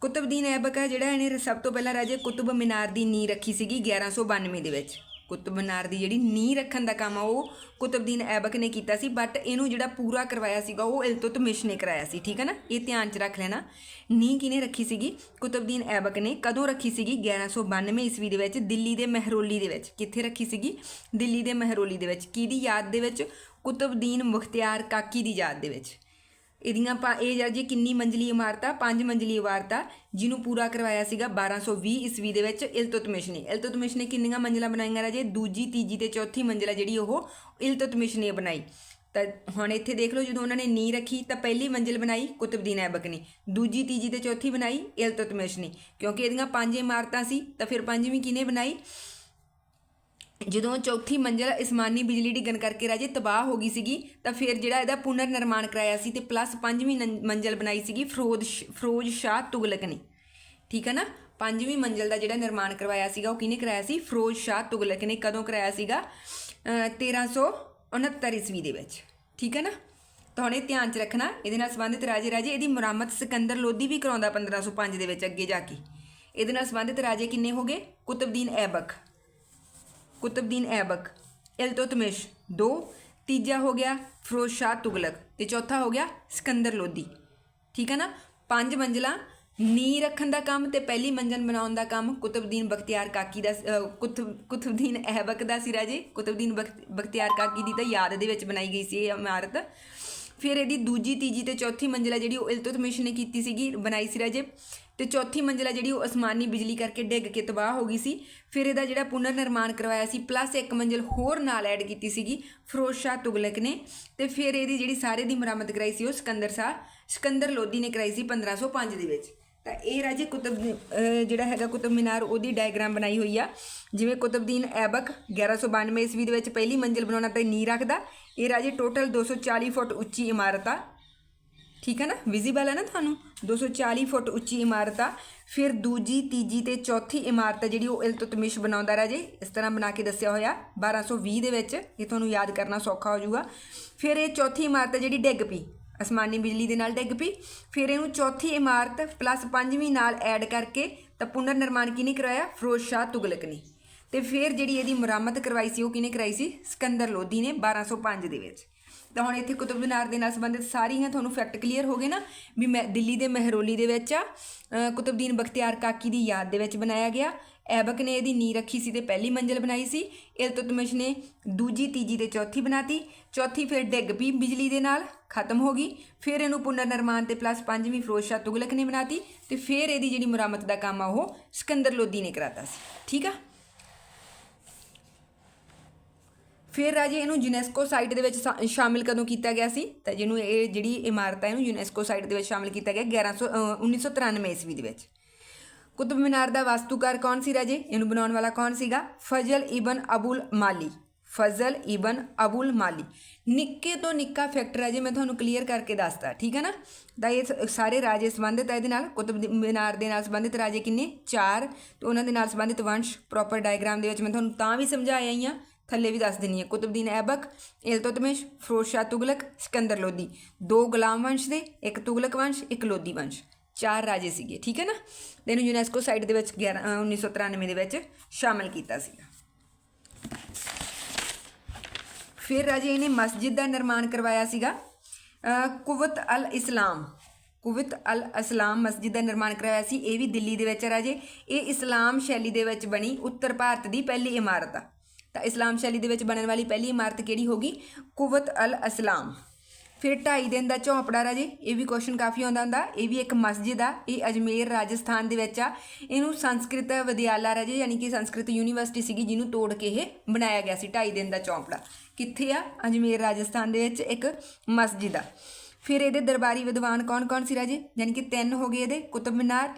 Speaker 1: ਕੁਤਬਦੀਨ ਐਬਕ ਹੈ ਜਿਹੜਾ ਇਹਨੇ ਸਭ ਤੋਂ ਪਹਿਲਾਂ ਰਾਜੇ ਕੁਤਬ ਮਿਨਾਰ ਦੀ ਨੀਂਹ ਰੱਖੀ ਸੀਗੀ 1192 ਦੇ ਵਿੱਚ। ਕੁਤਬ ਮਨਾਰ ਦੀ ਜਿਹੜੀ ਨੀਂਹ ਰੱਖਣ ਦਾ ਕੰਮ ਆ, ਉਹ ਕੁਤਬਦੀਨ ਐਬਕ ਨੇ ਕੀਤਾ ਸੀ ਬਟ ਇਹਨੂੰ ਜਿਹੜਾ ਪੂਰਾ ਕਰਵਾਇਆ ਸੀਗਾ, ਉਹ ਇਲਤੁਤਮਿਸ਼ ਨੇ ਕਰਾਇਆ ਸੀ, ਠੀਕ ਹੈ ਨਾ? ਇਹ ਧਿਆਨ 'ਚ ਰੱਖ ਲੈਣਾ। ਨੀਂਹ ਕਿਨੇ ਰੱਖੀ ਸੀਗੀ? ਕੁਤਬਦੀਨ ਐਬਕ ਨੇ ਕਦੋਂ ਰੱਖੀ ਸੀਗੀ? 1192 ਈਸਵੀ ਦੇ ਵਿੱਚ, ਦਿੱਲੀ ਦੇ ਮਹਿਰੋਲੀ ਦੇ ਵਿੱਚ। ਕਿੱਥੇ ਰੱਖੀ ਸੀਗੀ? ਦਿੱਲੀ ਦੇ ਮਹਿਰੋਲੀ ਦੇ ਵਿੱਚ। ਕਿਹਦੀ ਯਾਦ ਦੇ ਵਿੱਚ? ਕੁਤਬਦੀਨ ਮੁਖਤਿਆਰ ਕਾਕੀ ਦੀ ਯਾਦ ਦੇ ਵਿੱਚ। ਇਹਦੀਆਂ ਆਪਾਂ ਇਹ ਜੀ ਕਿੰਨੀ ਮੰਜ਼ਲੀ ਇਮਾਰਤ ਆ, ਪੰਜ ਮੰਜ਼ਲੀ ਇਮਾਰਤ ਆ, ਜਿਹਨੂੰ ਪੂਰਾ ਕਰਵਾਇਆ ਸੀਗਾ 1220 ਈਸਵੀ ਦੇ ਵਿੱਚ ਇਲਤੁਤਮਿਸ਼ ਨੇ ਇਲਤੁਤਮਿਸ਼ ਨੇ ਕਿੰਨੀਆਂ ਮੰਜ਼ਲਾਂ ਬਣਾਈਆਂ ਰਾਜੇ? ਦੂਜੀ, ਤੀਜੀ ਤੇ ਚੌਥੀ ਮੰਜ਼ਲਾ ਜਿਹੜੀ ਉਹ ਇਲਤੁਤਮਿਸ਼ ਨੇ ਬਣਾਈ। ਤਾਂ ਹੁਣ ਇੱਥੇ ਦੇਖ ਲਓ, ਜਦੋਂ ਉਹਨਾਂ ਨੇ ਨੀ ਰੱਖੀ ਤਾਂ ਪਹਿਲੀ ਮੰਜ਼ਿਲ ਬਣਾਈ ਕੁਤਬਦੀਨ ਐਬਕ ਨੇ। ਦੂਜੀ, ਤੀਜੀ ਤੇ ਚੌਥੀ ਬਣਾਈ ਇਲਤੁਤਮਿਸ਼ ਨੇ ਕਿਉਂਕਿ ਇਹਦੀਆਂ ਪੰਜ ਇਮਾਰਤਾਂ ਸੀ, ਤਾਂ ਫਿਰ ਪੰਜਵੀਂ ਕਿਹਨੇ ਬਣਾਈ? ਜਦੋਂ ਚੌਥੀ ਮੰਜ਼ਿਲ ਇਸਮਾਨੀ ਬਿਜਲੀ ਡਿੱਗਣ ਕਰਕੇ ਰਾਜੇ ਤਬਾਹ ਹੋ ਗਈ ਸੀਗੀ, ਤਾਂ ਫਿਰ ਜਿਹੜਾ ਇਹਦਾ ਪੁਨਰ ਨਿਰਮਾਣ ਕਰਾਇਆ ਸੀ ਤੇ ਪਲੱਸ ਪੰਜਵੀਂ ਨੰ- ਮੰਜ਼ਿਲ ਬਣਾਈ ਸੀਗੀ ਫਰੋਜ਼ ਫਰੋਜ਼ ਸ਼ਾਹ ਤੁਗਲਕ ਨੇ। ਠੀਕ ਹੈ ਨਾ? ਪੰਜਵੀਂ ਮੰਜ਼ਿਲ ਦਾ ਜਿਹੜਾ ਨਿਰਮਾਣ ਕਰਵਾਇਆ ਸੀਗਾ, ਉਹ ਕਿਹਨੇ ਕਰਾਇਆ ਸੀ? ਫਰੋਜ਼ ਸ਼ਾਹ ਤੁਗਲਕ ਨੇ। ਕਦੋਂ ਕਰਾਇਆ ਸੀਗਾ? ਅਹ 1369 ਈਸਵੀ ਦੇ ਵਿੱਚ। ਠੀਕ ਹੈ ਨਾ? ਤਾਂ ਇਹ ਧਿਆਨ 'ਚ ਰੱਖਣਾ, ਇਹਦੇ ਨਾਲ ਸੰਬੰਧਿਤ ਰਾਜੇ ਰਾਜੇ ਇਹਦੀ ਮੁਰੰਮਤ ਸਿਕੰਦਰ ਲੋਧੀ ਵੀ ਕਰਾਉਂਦਾ 1505 ਦੇ ਵਿੱਚ ਅੱਗੇ ਜਾ ਕੇ। ਇਹਦੇ ਨਾਲ ਸੰਬੰਧਿਤ ਰਾਜੇ ਕਿੰਨੇ ਹੋ ਗਏ? ਕੁਤਬਦੀਨ ਐਬਕ। ਕੁਤਬਦੀਨ ਐਬਕ ਇਲਤੁਤਮਿਸ਼ ਦੋ ਤੀਜਾ ਹੋ ਗਿਆ ਫਿਰੋਜ਼ ਸ਼ਾਹ ਤੁਗਲਕ ਤੇ ਚੌਥਾ ਹੋ ਗਿਆ ਸਿਕੰਦਰ ਲੋਧੀ। ਠੀਕ ਹੈ ਨਾ? ਪੰਜ ਮੰਜ਼ਲਾਂ ਨੀ ਰੱਖਣ ਦਾ ਕੰਮ ਤੇ ਪਹਿਲੀ ਮੰਜ਼ਲ ਬਣਾਉਣ ਦਾ ਕੰਮ ਕੁਤਬਦੀਨ ਬਖਤਿਆਰ ਕਾਕੀ ਦਾ ਅਹ, ਕੁਤਬ ਕੁਤਬਦੀਨ ਐਬਕ ਦਾ ਸੀ ਰਾਜੇ। ਕੁਤਬਦੀਨ ਬਖਤ- ਬਖਤਿਆਰ ਕਾਕੀ ਦੀ ਤਾਂ ਯਾਦ ਦੇ ਵਿੱਚ ਬਣਾਈ ਗਈ ਸੀ ਇਹ ਇਮਾਰਤ। ਫਿਰ ਇਹਦੀ ਦੂਜੀ ਤੀਜੀ ਤੇ ਚੌਥੀ ਮੰਜ਼ਿਲ ਆ ਜਿਹੜੀ ਉਹ ਇਲਤੁਤਮਿਸ਼ ਨੇ ਕੀਤੀ ਸੀਗੀ ਬਣਾਈ ਸੀ ਰਾਜੇ। ਤੇ ਚੌਥੀ ਮੰਜ਼ਿਲ ਆ ਜਿਹੜੀ ਉਹ ਅਸਮਾਨੀ ਬਿਜਲੀ ਕਰਕੇ ਡਿੱਗ ਕੇ ਤਬਾਹ ਹੋ ਗਈ ਸੀ। ਫਿਰ ਇਹਦਾ ਜਿਹੜਾ ਪੁਨਰ ਨਿਰਮਾਣ ਕਰਵਾਇਆ ਸੀ ਪਲੱਸ ਇੱਕ ਮੰਜ਼ਿਲ ਹੋਰ ਨਾਲ ਐਡ ਕੀਤੀ ਸੀਗੀ ਫਿਰੋਜ਼ ਸ਼ਾਹ ਤੁਗਲਕ ਨੇ। ਤੇ ਫਿਰ ਇਹਦੀ ਜਿਹੜੀ ਸਾਰੇ ਦੀ ਮੁਰੰਮਤ ਕਰਾਈ ਸੀ ਉਹ ਸਿਕੰਦਰ ਸ਼ਾਹ, ਸਿਕੰਦਰ ਲੋਧੀ ਨੇ ਕਰਾਈ ਸੀ 1505 ਦੇ ਵਿੱਚ। ਤਾਂ ਇਹ ਰਾਜੇ ਕੁਤਬ ਜਿਹੜਾ ਹੈਗਾ ਕੁਤਬ ਮੀਨਾਰ, ਉਹਦੀ ਡਾਇਗਰਾਮ ਬਣਾਈ ਹੋਈ ਆ। ਜਿਵੇਂ ਕੁਤਬਦੀਨ ਐਬਕ 1192 ਈਸਵੀ ਦੇ ਵਿੱਚ ਪਹਿਲੀ ਮੰਜ਼ਿਲ ਬਣਾਉਣਾ ਤੇ ਨੀ ਰੱਖਦਾ, ਇਹ ਰਾਜੇ ਟੋਟਲ 240 ਫੁੱਟ ਉੱਚੀ ਇਮਾਰਤ ਆ। ਠੀਕ ਹੈ ਨਾ? ਵਿਜ਼ੀਬਲ ਹੈ ਨਾ ਤੁਹਾਨੂੰ? 240 ਫੁੱਟ ਉੱਚੀ ਇਮਾਰਤ ਆ। ਫਿਰ ਦੂਜੀ, ਤੀਜੀ ਤੇ ਚੌਥੀ ਇਮਾਰਤ ਆ ਜਿਹੜੀ ਉਹ ਇਲਤੁਤਮਿਸ਼ ਬਣਾਉਂਦਾ ਰਾਜੇ ਇਸ ਤਰ੍ਹਾਂ ਬਣਾ ਕੇ ਦੱਸਿਆ ਹੋਇਆ। 1220 ਦੇ ਵਿੱਚ ਇਹ ਤੁਹਾਨੂੰ ਯਾਦ ਕਰਨਾ ਸੌਖਾ ਹੋ ਜਾਊਗਾ। ਫਿਰ ਇਹ ਚੌਥੀ ਇਮਾਰਤ ਹੈ ਜਿਹੜੀ ਡਿੱਗ ਪਈ। ਅਸਮਾਨੀ ਬਿਜਲੀ ਦੇ ਨਾਲ ਡਿੱਗ ਪਈ। ਫਿਰ ਇਹਨੂੰ ਚੌਥੀ ਇਮਾਰਤ ਪਲੱਸ ਪੰਜਵੀਂ ਨਾਲ ਐਡ ਕਰਕੇ ਤਾਂ ਪੁਨਰ ਨਿਰਮਾਣ ਕਿਹਨੇ ਕਰਵਾਇਆ ਫਿਰੋਜ਼ ਸ਼ਾਹ ਤੁਗਲਕ ਨੇ। ਤੇ ਫਿਰ ਜਿਹੜੀ ਇਹਦੀ ਮੁਰੰਮਤ ਕਰਵਾਈ ਸੀ, ਉਹ ਕਿਹਨੇ ਕਰਾਈ ਸੀ? ਸਿਕੰਦਰ ਲੋਧੀ ਨੇ 1205 ਦੇ ਵਿੱਚ। ਤਾਂ ਹੁਣ ਇੱਥੇ ਕੁਤਬ ਮਿਨਾਰ ਦੇ ਨਾਲ ਸੰਬੰਧਿਤ ਸਾਰੀਆਂ ਤੁਹਾਨੂੰ ਫੈਕਟ ਕਲੀਅਰ ਹੋ ਗਏ ਨਾ ਵੀ ਮੈਂ ਦਿੱਲੀ ਦੇ ਮਹਿਰੋਲੀ ਦੇ ਵਿੱਚ ਆ ਅ, ਕੁਤਬਦੀਨ ਬਖਤਿਆਰ ਕਾਕੀ ਦੀ ਯਾਦ ਦੇ ਵਿੱਚ ਬਣਾਇਆ ਗਿਆ। ਐਬਕ ਨੇ ਇਹਦੀ ਨੀ ਰੱਖੀ ਸੀ ਤੇ ਪਹਿਲੀ ਮੰਜ਼ਿਲ ਬਣਾਈ ਸੀ। ਇਲਤੁਤਮਿਸ਼ ਨੇ ਦੂਜੀ ਤੀਜੀ ਤੇ ਚੌਥੀ ਬਣਾਤੀ। ਚੌਥੀ ਫਿਰ ਡਿੱਗ ਪਈ ਬਿਜਲੀ ਦੇ ਨਾਲ ਖਤਮ ਹੋ ਗਈ। ਫਿਰ ਇਹਨੂੰ ਪੁਨਰ ਨਿਰਮਾਣ ਤੇ ਪਲੱਸ ਪੰਜਵੀਂ ਫਿਰੋਜ਼ ਸ਼ਾਹ ਤੁਗਲਕ ਨੇ ਬਣਾਤੀ ਤੇ ਫਿਰ ਇਹਦੀ ਜਿਹੜੀ ਮੁਰੰਮਤ ਦਾ ਕੰਮ ਆ ਉਹ ਸਿਕੰਦਰ ਲੋਧੀ ਨੇ ਕਰਾਤਾ ਸੀ। ਠੀਕ ਆ? ਫਿਰ ਰਾਜੇ ਇਹਨੂੰ ਯੂਨੈਸਕੋ ਸਾਈਟ ਦੇ ਵਿੱਚ ਸ਼ਾ- ਸ਼ਾਮਿਲ ਕਦੋਂ ਕੀਤਾ ਗਿਆ ਸੀ? ਤਾਂ ਜਿਹਨੂੰ ਇਹ ਜਿਹੜੀ ਇਮਾਰਤ ਹੈ ਇਹਨੂੰ ਯੂਨੈਸਕੋ ਸਾਈਟ ਦੇ ਵਿੱਚ ਸ਼ਾਮਿਲ ਕੀਤਾ ਗਿਆ 1100 ਅ, 1993 ਈਸਵੀ ਦੇ ਵਿੱਚ। ਕੁਤਬ ਮੀਨਾਰ ਦਾ ਵਾਸਤੂਕਾਰ ਕੌਣ ਸੀ ਰਾਜੇ? ਇਹਨੂੰ ਬਣਾਉਣ ਵਾਲਾ ਕੌਣ ਸੀਗਾ? ਫਜ਼ਲ ਇਬਨ ਅਬੁਲ ਮਾਲੀ। ਫਜ਼ਲ ਇਬਨ ਅਬੁਲ ਮਾਲੀ। ਨਿੱਕੇ ਤੋਂ ਨਿੱਕਾ ਫੈਕਟਰ ਹੈ ਜੇ ਮੈਂ ਤੁਹਾਨੂੰ ਕਲੀਅਰ ਕਰਕੇ ਦੱਸਦਾ ਠੀਕ ਹੈ ਨਾ? ਤਾਂ ਇਹ ਸ- ਸਾਰੇ ਰਾਜੇ ਸੰਬੰਧਿਤ ਹੈ ਇਹਦੇ ਨਾਲ। ਕੁਤਬ ਦੀ- ਮੀਨਾਰ ਦੇ ਨਾਲ ਸੰਬੰਧਿਤ ਰਾਜੇ ਕਿੰਨੇ? ਚਾਰ। ਤੇ ਉਹਨਾਂ ਦੇ ਨਾਲ ਸੰਬੰਧਿਤ ਵੰਸ਼ ਪ੍ਰੋਪਰ ਡਾਇਗਰਾਮ ਦੇ ਵਿੱਚ ਮੈਂ ਤੁਹਾਨੂੰ ਤਾਂ ਵੀ ਸਮਝਾਇਆ ਹੀ ਆ। ਥੱਲੇ ਵੀ ਦੱਸ ਦਿੰਨੀ ਹੈ। ਕੁਤਬਦੀਨ ਐਬਕ ਇਲਤੁਤਮਿਸ਼ ਫਿਰੋਜ਼ ਸ਼ਾਹ ਤੁਗਲਕ ਸਿਕੰਦਰ ਲੋਧੀ। ਦੋ ਗੁਲਾਮ ਵੰਸ਼ ਦੇ ਇੱਕ ਤੁਗਲਕ ਵੰਸ਼ ਇੱਕ ਲੋਧੀ ਵੰਸ਼। ਚਾਰ ਰਾਜੇ ਸੀਗੇ ਠੀਕ ਹੈ ਨਾ? ਤੇ ਇਹਨੂੰ ਯੂਨੈਸਕੋ ਸਾਈਟ ਦੇ ਵਿੱਚ 11 ਅ, 1993 ਦੇ ਵਿੱਚ ਸ਼ਾਮਿਲ ਕੀਤਾ ਸੀਗਾ। ਫਿਰ ਰਾਜੇ ਇਹਨੇ ਮਸਜਿਦ ਦਾ ਨਿਰਮਾਣ ਕਰਵਾਇਆ ਸੀਗਾ। ਅ, ਕੁਵਤ ਅਲ ਇਸਲਾਮ ਕੁਵਤ ਅਲ ਇਸਲਾਮ ਮਸਜਿਦ ਦਾ ਨਿਰਮਾਣ ਕਰਵਾਇਆ ਸੀ। ਇਹ ਵੀ ਦਿੱਲੀ ਦੇ ਵਿੱਚ ਹੈ ਰਾਜੇ। ਇਹ ਇਸਲਾਮ ਸ਼ੈਲੀ ਦੇ ਵਿੱਚ ਬਣੀ ਉੱਤਰ ਭਾਰਤ ਦੀ ਪਹਿਲੀ ਇਮਾਰਤ ਆ। ਤਾਂ ਇਸਲਾਮ ਸ਼ੈਲੀ ਦੇ ਵਿੱਚ ਬਣਨ ਵਾਲੀ ਪਹਿਲੀ ਇਮਾਰਤ ਕਿਹੜੀ ਹੋਗੀ ਕੁਵਤ ਅਲ ਇਸਲਾਮ ਫਿਰ ਢਾਈ ਦਿਨ ਦਾ ਝੌਂਪੜਾ ਰਾਜੇ, ਇਹ ਵੀ ਕੁਐਸਚਨ ਕਾਫੀ ਆਉਂਦਾ ਹੁੰਦਾ, ਇਹ ਵੀ ਇੱਕ ਮਸਜਿਦ ਆ, ਇਹ ਅਜਮੇਰ ਰਾਜਸਥਾਨ ਦੇ ਵਿੱਚ ਆ। ਇਹਨੂੰ ਸੰਸਕ੍ਰਿਤ ਵਿਦਿਆਲਾ ਰਾਜੇ, ਯਾਨੀ ਕਿ ਸੰਸਕ੍ਰਿਤ ਯੂਨੀਵਰਸਿਟੀ ਸੀਗੀ, ਜਿਹਨੂੰ ਤੋੜ ਕੇ ਇਹ ਬਣਾਇਆ ਗਿਆ ਸੀ, ਢਾਈ ਦਿਨ ਦਾ ਝੌਂਪੜਾ। ਕਿੱਥੇ ਆ? ਅਜਮੇਰ ਰਾਜਸਥਾਨ ਦੇ ਵਿੱਚ ਇੱਕ ਮਸਜਿਦ ਆ। ਫਿਰ ਇਹਦੇ ਦਰਬਾਰੀ ਵਿਦਵਾਨ ਕੌਣ-ਕੌਣ ਸੀ ਰਾਜੇ? ਯਾਨੀ ਕਿ ਤਿੰਨ ਹੋ ਗਏ ਇਹਦੇ, ਕੁਤਬ ਮੀਨਾਰ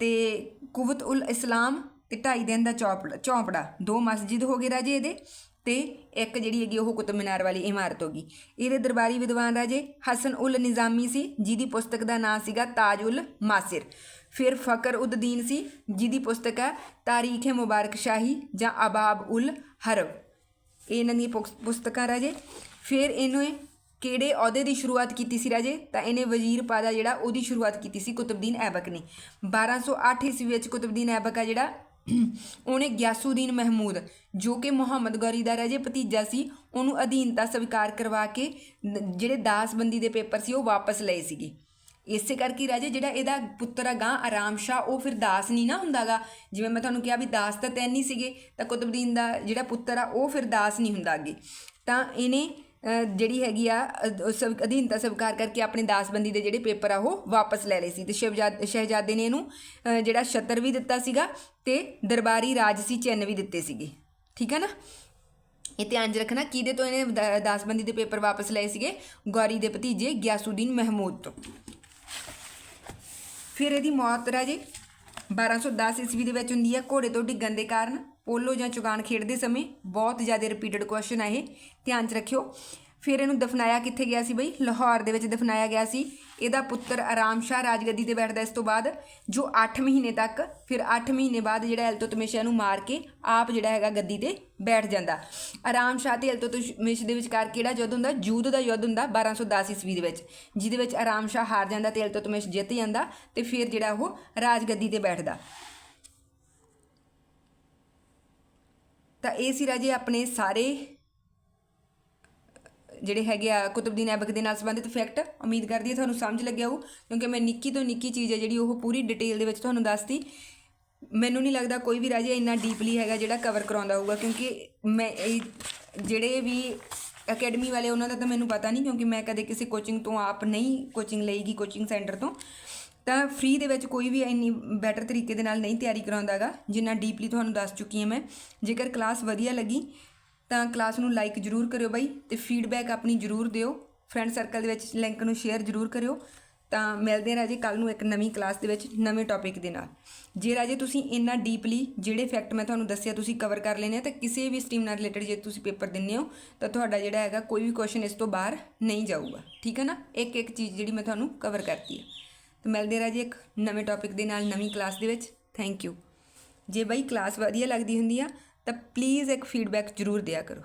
Speaker 1: ਤੇ ਕੁਵਤ ਉਲ ਇਸਲਾਮ ਤੇ ਢਾਈ ਦਿਨ ਦਾ ਚੌਪੜਾ ਚੌਂਪੜਾ, ਦੋ ਮਸਜਿਦ ਹੋ ਗਏ ਰਾਜੇ ਇਹਦੇ ਤੇ ਇੱਕ ਜਿਹੜੀ ਹੈਗੀ ਉਹ ਕੁਤਬ ਮੀਨਾਰ ਵਾਲੀ ਇਮਾਰਤ ਹੋ ਗਈ। ਇਹਦੇ ਦਰਬਾਰੀ ਵਿਦਵਾਨ ਰਾਜੇ ਹਸਨ ਉਲ ਨਿਜ਼ਾਮੀ ਸੀ, ਜਿਹਦੀ ਪੁਸਤਕ ਦਾ ਨਾਮ ਸੀਗਾ ਤਾਜ ਉਲ ਮਾਸਿਰ। ਫਿਰ ਫਕਰ ਉਦਦੀਨ ਸੀ, ਜਿਹਦੀ ਪੁਸਤਕ ਹੈ ਤਾਰੀਖ ਮੁਬਾਰਕ ਸ਼ਾਹੀ ਜਾਂ ਅਬਾਬ ਉਲ ਹਰਬ। ਇਹਨਾਂ ਦੀਆਂ ਪੁਸ- ਪੁਸਤਕਾਂ ਰਾਜੇ। ਫਿਰ ਇਹਨੂੰ ਕਿਹੜੇ ਅਹੁਦੇ ਦੀ ਸ਼ੁਰੂਆਤ ਕੀਤੀ ਸੀ ਰਾਜੇ? ਤਾਂ ਇਹਨੇ ਵਜ਼ੀਰ ਪਾਦਾ ਜਿਹੜਾ ਉਹਦੀ ਸ਼ੁਰੂਆਤ ਕੀਤੀ ਸੀ ਕੁਤਬਦੀਨ ਐਬਕ ਨੇ। 1208 ਈਸਵੀ ਵਿੱਚ ਕੁਤਬਦੀਨ ਐਬਕ ਆ ਜਿਹੜਾ ਉਹਨੇ ਗਿਆਸੂਦੀਨ ਮਹਿਮੂਦ, ਜੋ ਕਿ ਮੁਹੰਮਦ ਗੌਰੀ ਦਾ ਰਾਜੇ ਭਤੀਜਾ ਸੀ, ਉਹਨੂੰ ਅਧੀਨਤਾ ਸਵੀਕਾਰ ਕਰਵਾ ਕੇ ਨ- ਜਿਹੜੇ ਦਾਸਬੰਦੀ ਦੇ ਪੇਪਰ ਸੀ, ਉਹ ਵਾਪਸ ਲਏ ਸੀਗੇ। ਇਸੇ ਕਰਕੇ ਹੀ ਰਾਜੇ ਜਿਹੜਾ ਇਹਦਾ ਪੁੱਤਰ ਆ ਗਾਂ ਆਰਾਮ ਸ਼ਾਹ, ਉਹ ਫਿਰ ਦਾਸ ਨਹੀਂ ਨਾ ਹੁੰਦਾਗਾ। ਜਿਵੇਂ ਮੈਂ ਤੁਹਾਨੂੰ ਕਿਹਾ ਵੀ ਦਾਸ ਤਾਂ ਤੈਨ ਹੀ ਸੀਗੇ, ਤਾਂ ਕੁਤਬਦੀਨ ਦਾ ਜਿਹੜਾ ਪੁੱਤਰ ਆ, ਉਹ ਫਿਰ ਦਾਸ ਨਹੀਂ ਹੁੰਦਾ ਅੱਗੇ। ਤਾਂ ਇਹਨੇ ਜਿਹੜੀ ਹੈਗੀ ਆ ਸਵ, ਅਧੀਨਤਾ ਸਵੀਕਾਰ ਕਰਕੇ ਆਪਣੇ ਦਾਸਬੰਦੀ ਦੇ ਜਿਹੜੇ ਪੇਪਰ ਆ, ਉਹ ਵਾਪਸ ਲੈ ਲਏ ਸੀ। ਤੇ ਸ਼ਹਿਜਾਦ ਸ਼ਹਿਜ਼ਾਦੇ ਨੇ ਇਹਨੂੰ ਜਿਹੜਾ ਛਤਰ ਵੀ ਦਿੱਤਾ ਸੀਗਾ ਤੇ ਦਰਬਾਰੀ ਰਾਜਸੀ ਚਿੰਨ੍ਹ ਵੀ ਦਿੱਤੇ ਸੀਗੇ। ਠੀਕ ਹੈ ਨਾ? ਇਹ ਧਿਆਨ 'ਚ ਰੱਖਣਾ ਕਿਹਦੇ ਤੋਂ ਇਹਨੇ ਦਾਸਬੰਦੀ ਦੇ ਪੇਪਰ ਵਾਪਸ ਲਏ ਸੀਗੇ? ਗੌਰੀ ਦੇ ਭਤੀਜੇ ਗਿਆਸੂਦੀਨ ਮਹਿਮੂਦ ਤੋਂ। ਫਿਰ ਇਹਦੀ ਮੌਤ ਰਾਜੇ 1210 ਈਸਵੀ ਦੇ ਵਿੱਚ ਹੁੰਦੀ ਹੈ ਘੋੜੇ ਤੋਂ ਡਿੱਗਣ ਦੇ ਕਾਰਨ। ਪੋਲੋ ਜਾਂ ਚੁਗਾਨ ਖੇਡਦੇ ਸਮੇਂ ਬਹੁਤ ਜ਼ਿਆਦਾ ਰਿਪੀਟਡ ਕੁਐਸਚਨ ਆ ਇਹ। ਧਿਆਨ 'ਚ ਰੱਖਿਓ। ਫਿਰ ਇਹਨੂੰ ਦਫਨਾਇਆ ਕਿੱਥੇ ਗਿਆ ਸੀ ਬਈ? ਲਾਹੌਰ ਦੇ ਵਿੱਚ ਦਫਨਾਇਆ ਗਿਆ ਸੀ। ਇਹਦਾ ਪੁੱਤਰ ਆਰਾਮ ਸ਼ਾਹ ਰਾਜਗੱਦੀ ਤੇ ਬੈਠਦਾ ਇਸ ਤੋਂ ਬਾਅਦ, ਜੋ 8 ਮਹੀਨੇ ਤੱਕ, ਫਿਰ 8 ਮਹੀਨੇ ਬਾਅਦ ਜਿਹੜਾ ਐਲਤੋਤਮੇਸ਼ਾ ਇਹਨੂੰ ਮਾਰ ਕੇ ਆਪ ਜਿਹੜਾ ਹੈਗਾ ਗੱਦੀ ਤੇ ਬੈਠ ਜਾਂਦਾ। ਆਰਾਮ ਸ਼ਾਹ ਤੇ ਐਲਤੋਤਮੇਸ਼ ਦੇ ਵਿਚਕਾਰ ਕਿਹੜਾ ਯੁੱਧ ਹੁੰਦਾ? ਜੂਦ ਦਾ ਯੁੱਧ ਹੁੰਦਾ 1210 ਈਸਵੀ ਦੇ ਵਿੱਚ, ਜਿਹਦੇ ਵਿੱਚ ਆਰਾਮ ਸ਼ਾਹ ਹਾਰ ਜਾਂਦਾ ਤੇ ਐਲਤੋਤਮੇਸ਼ ਜਿੱਤ ਜਾਂਦਾ ਤੇ ਫਿਰ ਜਿਹੜਾ ਉਹ ਰਾਜਗੱਦੀ ਤੇ ਬੈਠਦਾ। ਤਾਂ ਇਹ ਸੀ ਰਾਜੇ ਆਪਣੇ ਸਾਰੇ ਜਿਹੜੇ ਹੈਗੇ ਆ ਕੁਤਬਦੀਨ ਐਬਕ ਦੇ ਨਾਲ ਸੰਬੰਧਿਤ ਫੈਕਟ ਉਮੀਦ ਕਰਦੀ ਹਾਂ ਤੁਹਾਨੂੰ ਸਮਝ ਲੱਗਿਆ ਹੋਊ, ਕਿਉਂਕਿ ਮੈਂ ਨਿੱਕੀ ਤੋਂ ਨਿੱਕੀ ਚੀਜ਼ ਹੈ ਜਿਹੜੀ ਉਹ ਪੂਰੀ ਡਿਟੇਲ ਦੇ ਵਿੱਚ ਤੁਹਾਨੂੰ ਦੱਸਤੀ। ਮੈਨੂੰ ਨਹੀਂ ਲੱਗਦਾ ਕੋਈ ਵੀ ਰਾਜੇ ਇੰਨਾ ਡੀਪਲੀ ਹੈਗਾ ਜਿਹੜਾ ਕਵਰ ਕਰਾਉਂਦਾ ਹੋਊਗਾ, ਕਿਉਂਕਿ ਮੈਂ ਇਹ ਜਿਹੜੇ ਵੀ ਅਕੈਡਮੀ ਵਾਲੇ, ਉਹਨਾਂ ਦਾ ਤਾਂ ਮੈਨੂੰ ਪਤਾ ਨਹੀਂ, ਕਿਉਂਕਿ ਮੈਂ ਕਦੇ ਕਿਸੇ ਕੋਚਿੰਗ ਤੋਂ ਆਪ ਨਹੀਂ ਕੋਚਿੰਗ ਲਈਗੀ ਕੋਚਿੰਗ ਸੈਂਟਰ ਤੋਂ। ਤਾਂ ਫ੍ਰੀ ਦੇ ਵਿੱਚ ਕੋਈ ਵੀ ਇੰਨੀ ਬੈਟਰ ਤਰੀਕੇ ਦੇ ਨਾਲ ਨਹੀਂ ਤਿਆਰੀ ਕਰਾਉਂਦਾਗਾ, ਜਿੰਨਾ ਡੀਪਲੀ ਤੁਹਾਨੂੰ ਦੱਸ ਚੁੱਕੀ ਹਾਂ ਮੈਂ। ਜੇਕਰ ਕਲਾਸ ਵਧੀਆ ਲੱਗੀ, ਤਾਂ ਕਲਾਸ ਨੂੰ ਲਾਈਕ ਜਰੂਰ ਕਰਿਓ ਬਾਈ ਤੇ ਫੀਡਬੈਕ ਆਪਣੀ ਜਰੂਰ ਦਿਓ। ਫਰੈਂਡ ਸਰਕਲ ਦੇ ਵਿੱਚ ਲਿੰਕ ਨੂੰ ਸ਼ੇਅਰ ਜਰੂਰ ਕਰਿਓ। ਤਾਂ ਮਿਲਦੇ ਹਾਂ ਰਾਜੇ ਕੱਲ ਨੂੰ ਇੱਕ ਨਵੀਂ ਕਲਾਸ ਦੇ ਵਿੱਚ ਨਵੇਂ ਟੌਪਿਕ ਦੇ ਨਾਲ। ਜੇ ਰਾਜੇ ਤੁਸੀਂ ਇੰਨਾ ਡੀਪਲੀ ਜਿਹੜੇ ਫੈਕਟ ਮੈਂ ਤੁਹਾਨੂੰ ਦੱਸਿਆ ਤੁਸੀਂ ਕਵਰ ਕਰ ਲੈਣੇ ਆ, ਤਾਂ ਕਿਸੇ ਵੀ ਸਟਰੀਮ ਨਾਲ ਰਿਲੇਟਡ ਜੇ ਤੁਸੀਂ ਪੇਪਰ ਦਿੰਦੇ ਹੋ, ਤਾਂ ਤੁਹਾਡਾ ਜਿਹੜਾ ਹੈਗਾ ਕੋਈ ਵੀ ਕੁਐਸਚਨ ਇਸ ਤੋਂ ਬਾਹਰ ਨਹੀਂ ਜਾਊਗਾ। ਠੀਕ ਹੈ ਨਾ? ਇੱਕ ਇੱਕ ਚੀਜ਼ ਜਿਹੜੀ ਮੈਂ ਤੁਹਾਨੂੰ ਕਵਰ ਕਰਤੀ ਹੈ। ਤਾਂ ਮਿਲਦੇ ਹਾਂ ਰਾਜੇ ਇੱਕ ਨਵੇਂ ਟੌਪਿਕ ਦੇ ਨਾਲ ਨਵੀਂ ਕਲਾਸ ਦੇ ਵਿੱਚ। ਥੈਂਕ ਯੂ ਜੇ ਬਈ ਕਲਾਸ ਵਧੀਆ ਲੱਗਦੀ ਹੁੰਦੀ ਆ, ਤਾਂ ਪਲੀਜ਼ ਇੱਕ ਫੀਡਬੈਕ ਜ਼ਰੂਰ ਦਿਆ ਕਰੋ।